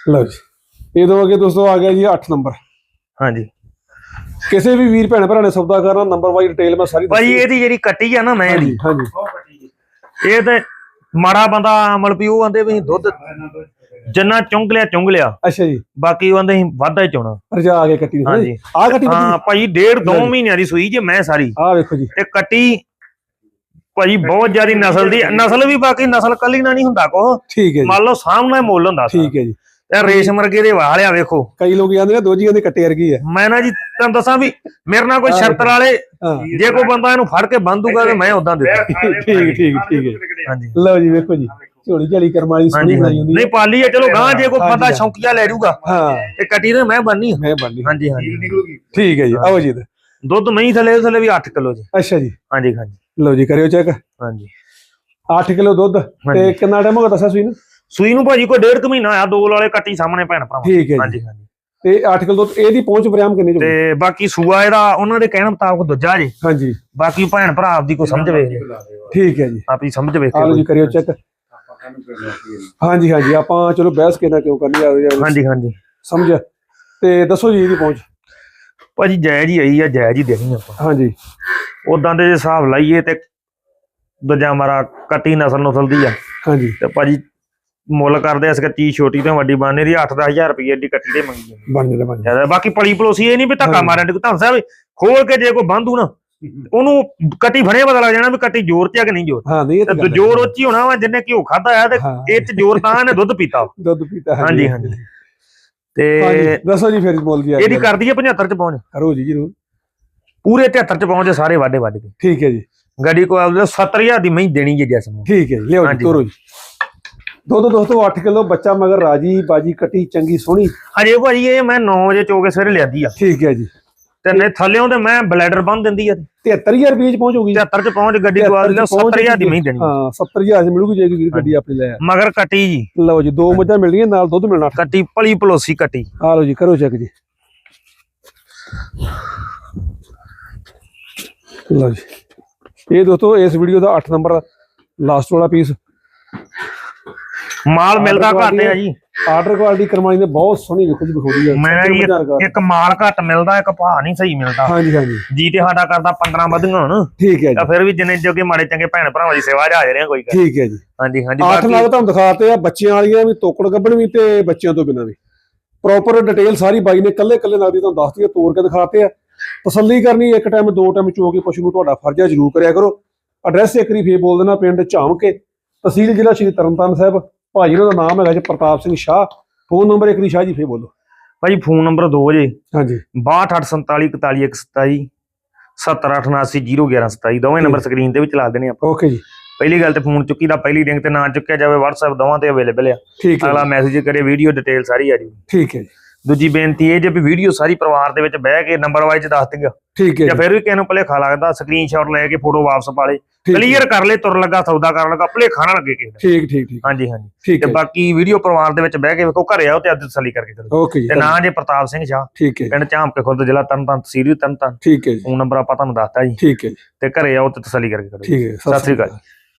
ਲਓ ਜੀ। ਇਹ ਤੋਂ ਅੱਗੇ ਦੋਸਤੋ ਆ ਗਿਆ ਜੀ 8 ਨੰਬਰ। ਹਾਂਜੀ। ਕਿਸੇ ਵੀ ਵੀਰ ਭੈਣ ਭਰਾ ਨੇ ਸੌਦਾ ਕਰਨਾ ਨੰਬਰ ਵਾਈਜ਼ ਡਿਟੇਲ ਮੈਂ ਸਾਰੀ ਭਾਈ ਇਹਦੀ ਜਿਹੜੀ ਕੱਟੀ ਆ ਨਾ ਮੈਂ ਦੀ ਹਾਂਜੀ। ਇਹ ਤੇ ਮਾੜਾ ਬੰਦਾ ਅਮਲ ਵੀ ਉਹ ਆਂਦੇ ਵੀ ਦੁੱਧ ਜਿੰਨਾ ਚੁੰਗ ਲਿਆ ਚੁੰਗ ਲਿਆ। ਅੱਛਾ ਜੀ। ਬਾਕੀ ਉਹ ਆਂਦੇ ਵਾਧਾ ਹੀ ਚੋਣਾ। ਰਜਾ ਆ ਕੇ ਕੱਟੀ ਹਾਂਜੀ। ਆ ਕੱਟੀ ਹਾਂ ਭਾਈ ਡੇਢ ਦੋ ਮਹੀਨਿਆਂ ਦੀ ਸੂਈ ਜੇ ਮੈਂ ਸਾਰੀ। ਆ ਵੇਖੋ ਜੀ। ਤੇ ਕੱਟੀ ਭਾਜੀ ਬਹੁਤ ਜ਼ਿਆਦੀ ਨਸਲ ਦੀ ਨਸਲ ਵੀ ਬਾਕੀ ਨਸਲ ਕੱਲੀ ਨਾ ਨਹੀਂ ਹੁੰਦਾ ਕੋ ਠੀਕ ਹੈ ਜੀ। ਮੰਨ ਲਓ ਸਾਹਮਣੇ ਮੁੱਲ ਹੁੰਦਾ। ਠੀਕ ਹੈ ਜੀ। ਤੇ ਰੇਸ਼ਮ ਵਰਗੇ ਦੇ ਵਾਲ ਆ ਵੇਖੋ। ਕਈ ਲੋਕ ਕਹਿੰਦੇ ਨੇ ਦੋਜੀਆਂ ਦੇ ਕੱਟੇ ਵਰਗੀ ਹੈ ਮੈਂ ਨਾ ਜੀ ਤੁਹਾਨੂੰ ਦੱਸਾਂ ਵੀ ਮੇਰੇ ਨਾਲ ਕੋਈ ਸ਼ਰਤ ਵਾਲੇ ਹਾਂ। ਜੇ ਕੋਈ ਬੰਦਾ ਇਹਨੂੰ ਫੜ ਕੇ ਬੰਨ ਦੂਗਾ ਤੇ ਮੈਂ ਉਦਾਂ ਦੇ। ਠੀਕ ਠੀਕ ਠੀਕ ਹੈ। ਹਾਂਜੀ। ਲਓ ਜੀ ਵੇਖੋ ਜੀ ਝੋਲੀ ਝਾਲੀ ਕਰਮ ਵਾਲੀ ਸੋਹਣੀ ਬਣਾਈ ਹੁੰਦੀ ਨਹੀਂ ਪਾਲੀ ਆ ਚਲੋ ਗਾਂ ਜੇ ਕੋਈ ਬੰਦਾ। ਸ਼ੌਂਕੀਆ ਲੈ ਜਾਊਗਾ ਹਾਂ। ਤੇ ਕੱਟੀ ਤੇ ਮੈਂ ਬੰਨੀ ਆ। ਮੈਂ ਲਈ ਹਾਂਜੀ ਹਾਂਜੀ। ਠੀਕ ਹੈ ਜੀ ਆਓ ਜੀ। ਦੁੱਧ ਮਹੀਂ ਥਲੇ ਥਲੇ ਵੀ 8 ਕਿਲੋ ਜੀ। ਅੱਛਾ ਜੀ। ਹਾਂਜੀ ਹਾਂਜੀ। ਲਓ ਜੀ ਕਰਿਓ ਚੈੱਕ। ਹਾਂਜੀ। 8 ਕਿਲੋ ਦੁੱਧ ਤੇ। ਕਿੰਨਾ ਟਾਈਮ ਹੋ ਗਿਆ ਦੱਸਿਆ ਸੂਈ ਨੂੰ ਸੂਈ ਨੂੰ ਭਾਜੀ ਕੋਈ ਡੇਢ ਕੁ ਮਹੀਨਾ ਆ ਦੋ ਵਾਲੇ ਕੱਟੀ ਸਾਹਮਣੇ ਭੈਣ ਭਰਾ ਠੀਕ ਹੈ ਹਾਂਜੀ ਹਾਂਜੀ। ਤੇ 8 ਕਿਲੋ ਦੁੱਧ ਇਹਦੀ ਪਹੁੰਚ ਬਰਿਆਮ ਕਿੰਨੇ ਚ? ਤੇ ਬਾਕੀ ਸੂਆ ਇਹਦਾ ਉਹਨਾਂ ਦੇ ਕਹਿਣ ਮੁਤਾਬਕ ਦੂਜਾ ਜੇ। ਹਾਂਜੀ। ਬਾਕੀ ਭੈਣ ਭਰਾ ਆਪਦੀ ਕੋਈ ਸਮਝ ਵੇਖ ਠੀਕ ਹੈ ਜੀ। ਆਪੀ ਸਮਝ ਵੇਖ ਆ ਲਓ ਜੀ ਕਰਿਓ ਚੈੱਕ। ਹਾਂਜੀ ਹਾਂਜੀ। ਆਪਾਂ ਚਲੋ ਬਹਿਸ ਕਿਹਨਾਂ ਕਿਉਂ ਕਰਨੀ ਆ ਹਾਂਜੀ ਹਾਂਜੀ। ਸਮਝ। ਤੇ ਦੱਸੋ ਜੀ ਇਹਦੀ ਪਹੁੰਚ। ਭਾਜੀ ਜਾਇਜ਼ ਹੀ ਆਈ ਆ ਜਾਇਜ਼ ਹੀ ਦੇਣੀ ਆਪਾਂ। ਹਾਂਜੀ। ਉਦਾਂ ਦੇ ਹਿਸਾਬ ਲਾਈਏ ਤੇ ਦੂਜਾ ਮਾਰਾ ਕੱਟੀ ਨਸਲ ਨਸਲ ਦੀ ਆ। ਹਾਂਜੀ। ਤੇ ਭਾਜੀ ਮੁੱਲ ਕਰਦੇ ਇਸ ਚੀਜ਼ ਛੋਟੀ ਤੋਂ ਵੱਡੀ ਬਣਨੇ ਦੀ 8-10000 ਰੁਪਏ ਦੀ ਕੱਟੀ ਦੇ ਮੰਗੀ ਜਾਂਦੀ। ਬਣ ਜਾਂਦਾ ਬਣ ਬਾਕੀ ਪਲੀ ਪਲੋਸੀ ਇਹ ਨਹੀਂ ਵੀ ਧੱਕਾ। ਮਾਰਨ ਦੀ ਤਾਂ ਸਾਹਿਬ ਖੋਲ ਕੇ ਜੇ ਕੋਈ ਬੰਦੂ ਨਾ ਉਹਨੂੰ ਕੱਟੀ ਫੜੇ ਪਤਾ ਲੱਗ ਜਾਣਾ ਵੀ ਕੱਟੀ ਜ਼ੋਰ ਤੇ ਆ ਕਿ ਨਹੀਂ ਜ਼ੋਰ ਹਾਂ ਨਹੀਂ ਤਾਂ। ਜ਼ੋਰ ਉੱਚੀ ਹੋਣਾ ਵਾ ਜਿੰਨੇ ਘਿਓ ਖਾਦਾ ਆ ਤੇ ਇਹ ਚ ਜ਼ੋਰ ਤਾਂ ਇਹਨੇ ਦੁੱਧ ਪੀਤਾ ਦੁੱਧ ਪੀਤਾ ਹਾਂਜੀ। ਹਾਂਜੀ ਤੇ ਦੱਸੋ ਜੀ ਫਿਰ ਜੀ ਅੱਜ ਇਹਦੀ ਕਰਦੀ ਹੈ 75 ਚ ਪਹੁੰਚ। ਕਰੋ ਜੀ ਜਰੂਰ। ਪੂਰੇ 73 ਚ ਪਹੁੰਚੇ ਸਾਰੇ ਵਾਢੇ ਵੱਢ ਕੇ। ਠੀਕ ਹੈ ਜੀ। ਗੱਡੀ ਕੋ ਆਪਦੇ 70000 ਦੀ ਮਹੀਂ ਦੇਣੀ ਜੇ ਜੈਸ ਨੂੰ। ਠੀਕ ਹੈ ਲਿਓ ਜੀ। ਤੋਰੋ ਜੀ। ਦੁੱਧ ਦੋਸਤੋ 8 ਕਿਲੋ ਬੱਚਾ ਮਗਰ ਰਾਜੀ ਬਾਜੀ ਕੱਟੀ ਚੰਗੀ ਸੋਹਣੀ। ਹਜੇ ਭਾਜੀ ਇਹ ਮੈਂ 9 ਵਜੇ ਚੋ ਕੇ ਸਵੇਰੇ ਲਿਆਂਦੀ ਆ। ਠੀਕ ਹੈ ਜੀ। ਤੇ ਨੇ ਥੱਲਿਓਂ ਤੇ ਮੈਂ ਬਲੈਡਰ ਬੰਨ ਦਿੰਦੀ ਆ 73000 ਰੁਪਏ ਚ ਪਹੁੰਚੂਗੀ 73 ਚ ਪਹੁੰਚ ਗੱਡੀ ਕੋ ਆਪਦੇ 70000 ਦੀ ਮਹੀਂ ਦੇਣੀ। ਹਾਂ 70000 ਚ ਮਿਲੂਗੀ ਜੇ ਕੋਈ ਗੱਡੀ ਆਪਣੀ ਲੈ ਆ। ਮਗਰ ਕੱਟੀ ਜੀ। ਲਓ ਜੀ ਦੋ ਮੱਝਾਂ ਮਿਲਣੀਆਂ ਨਾਲ ਦੁੱਧ ਮਿਲਣਾ। ਕੱਟੀ ਪਲੀ ਪਲੋਸੀ ਕੱਟੀ। ਆ ਲਓ ਜੀ ਕਰੋ ਚੈੱਕ ਜੀ। ਲਓ ਜੀ। ਇਹ ਦੋਸਤੋ ਇਸ ਵੀਡੀਓ ਦਾ 8 ਨੰਬਰ ਲਾਸਟ ਵਾਲਾ ਪੀਸ ਮਾਲ ਮਿਲਦਾ ਘੱਟ ਆ ਜੀ। ਆਰਡਰ ਕੁਆਲਿਟੀ ਕਰਮਾਈ ਨੇ ਬਹੁਤ ਸੋਹਣੀ ਵੇਖੋ ਜੀ ਵਿਖਾਉਣੀ ਹੈ। ਮੈਂ ਜੀ ਇੱਕ ਮਾਲ ਘੱਟ ਮਿਲਦਾ ਇੱਕ ਭਾਅ ਨਹੀਂ ਸਹੀ ਮਿਲਦਾ। ਹਾਂਜੀ ਹਾਂਜੀ। ਜੀ ਤੇ ਸਾਡਾ ਕਰਦਾ 15 ਵਧੀਆਂ ਹੁਣ। ਠੀਕ ਹੈ ਤਾਂ ਜੀ ਫਿਰ ਵੀ ਜਿੰਨੇ ਜੋਗੇ ਮਾੜੇ ਚੰਗੇ ਭੈਣ ਭਰਾਵਾਂ ਦੀ ਸੇਵਾ 'ਚ ਹਾਜ਼ਰ ਆ ਕੋਈ ਗੱਲ ਠੀਕ ਹੈ ਜੀ। ਹਾਂਜੀ ਹਾਂਜੀ ਅੱਠ ਬਾਕੀ ਨਾਲ ਤੁਹਾਨੂੰ ਦਿਖਾਤੇ ਆ ਬੱਚਿਆਂ ਵਾਲੀਆਂ ਵੀ ਤੋਕੜ ਗੱਬਣ ਵੀ ਤੇ ਬੱਚਿਆਂ ਤੋਂ ਬਿਨਾਂ ਵੀ। ਪ੍ਰੋਪਰ ਡਿਟੇਲ ਸਾਰੀ ਬਾਈ ਨੇ ਕੱਲੇ ਕੱਲੇ ਨਾਲ ਦੀ ਤੁਹਾਨੂੰ ਦੱਸਤੀ ਆ ਤੋੜ ਕੇ ਦਿਖਾਤੇ ਆ। ਤਸੱਲੀ ਕਰਨੀ ਇੱਕ ਟਾਈਮ ਦੋ ਟਾਈਮ ਚੋ ਕੇ ਪਸ਼ੂ ਨੂੰ ਤੁਹਾਡਾ ਫਰਜ਼ ਆ ਜ਼ਰੂਰ ਕਰਿਆ ਕਰੋ। ਐਡਰੈਸ ਇੱਕ ਵਾਰੀ ਫੇਰ ਬੋਲ ਦੇਣਾ ਪਿੰਡ ਝਾਮਕੇ ਤਹਿਸੀਲ ਜ਼ਿਲ੍ਹਾ ਸ਼੍ਰੀ ਤਰਨਤਾਰਨ ਸਾਹਿਬ। ਭਾਜੀ ਉਹਨਾਂ ਦਾ ਨਾਮ ਹੈਗਾ ਜੀ ਪ੍ਰਤਾਪ ਸਿੰਘ ਸ਼ਾਹ। ਫੋਨ ਨੰਬਰ ਇੱਕ ਵਾਰੀ ਸ਼ਾਹ ਜੀ ਫੇਰ ਬੋਲੋ। ਭਾਈ ਫੋਨ ਨੰਬਰ 2 ਜੇ। ਹਾਂਜੀ। 6247414127 788801127 ਦੋਵੇਂ ਨੰਬਰ ਸਕਰੀਨ ਤੇ ਵੀ ਚਲਾ ਦੇਣੇ ਆਪਾਂ। ਓਕੇ ਜੀ। ਪਹਿਲੀ ਗੱਲ ਤੇ ਫੋਨ ਚੁੱਕੀ ਦਾ ਪਹਿਲੀ ਰਿੰਗ ਤੇ ਨਾ ਚੁੱਕਿਆ ਜਾਵੇ WhatsApp ਦੋਵਾਂ ਤੇ ਅਵੇਲੇਬਲ ਆ। ਅਗਲਾ ਮੈਸੇਜ ਕਰੇ ਵੀਡੀਓ ਡਿਟੇਲ ਸਾਰੀ ਆ ਜੀ। ਠੀਕ ਹੈ ਜੀ। ਦੂਜੀ ਬੇਨਤੀ ਇਹ ਜੇ ਵੀ ਵੀਡੀਓ ਸਾਰੀ ਪਰਿਵਾਰ ਦੇ ਵਿੱਚ ਬਹਿ ਕੇ ਨੰਬਰ ਵਾਈਜ਼ ਦੱਸ ਦਿੰਗਾ ਠੀਕ ਹੈ ਜਾਂ ਜੀ, ਫਿਰ ਵੀ ਕਿਸੇ ਨੂੰ ਭੁਲੇਖਾ ਲੱਗਦਾ ਸਕਰੀਨਸ਼ਾਟ ਲੈ ਕੇ ਫੋਟੋ ਵਾਪਸ ਪਾ ਲੇ। ਕਲੀਅਰ ਕਰ ਲੈ ਤੁਰ ਲੱਗਾ ਸੌਦਾ ਕਰਨ ਲੱਗਾ ਭੁਲੇਖਾ ਨਾ ਲੱਗੇ ਕਿਸੇ ਦਾ। ਠੀਕ ਠੀਕ ਠੀਕ। ਹਾਂਜੀ ਹਾਂਜੀ। ਤੇ ਬਾਕੀ ਵੀਡੀਓ ਪਰਿਵਾਰ ਦੇ ਵਿੱਚ ਬਹਿ ਕੇ ਵੇਖੋ ਘਰੇ ਆਓ ਤੇ ਅੱਜ ਤਸੱਲੀ ਕਰਕੇ ਜੀ ਤੇ ਨਾਂ ਜੇ ਪ੍ਰਤਾਪ ਸਿੰਘ ਸ਼ਾਹ ਠੀਕ ਹੈ ਜੀ, ਪਿੰਡ ਝਾਂਪਕੇ ਖੁਰਦ ਜ਼ਿਲ੍ਹਾ ਤਰਨਤਾਰਨ ਤਹਿਸੀਲ ਤਰਨਤਾਰਨ। ਠੀਕ ਹੈ ਜੀ। ਫੋਨ ਨੰਬਰ ਆਪਾਂ ਤੁਹਾਨੂੰ ਦੱਸਤਾ ਜੀ। ਠੀਕ ਹੈ ਜੀ। ਤੇ ਘਰੇ ਆਓ ਤੇ ਤਸੱਲੀ ਕਰਕੇ ਕਰੋ ਠੀਕ ਹੈ ਸਤਿ ਸ੍ਰੀ ਅਕਾਲ।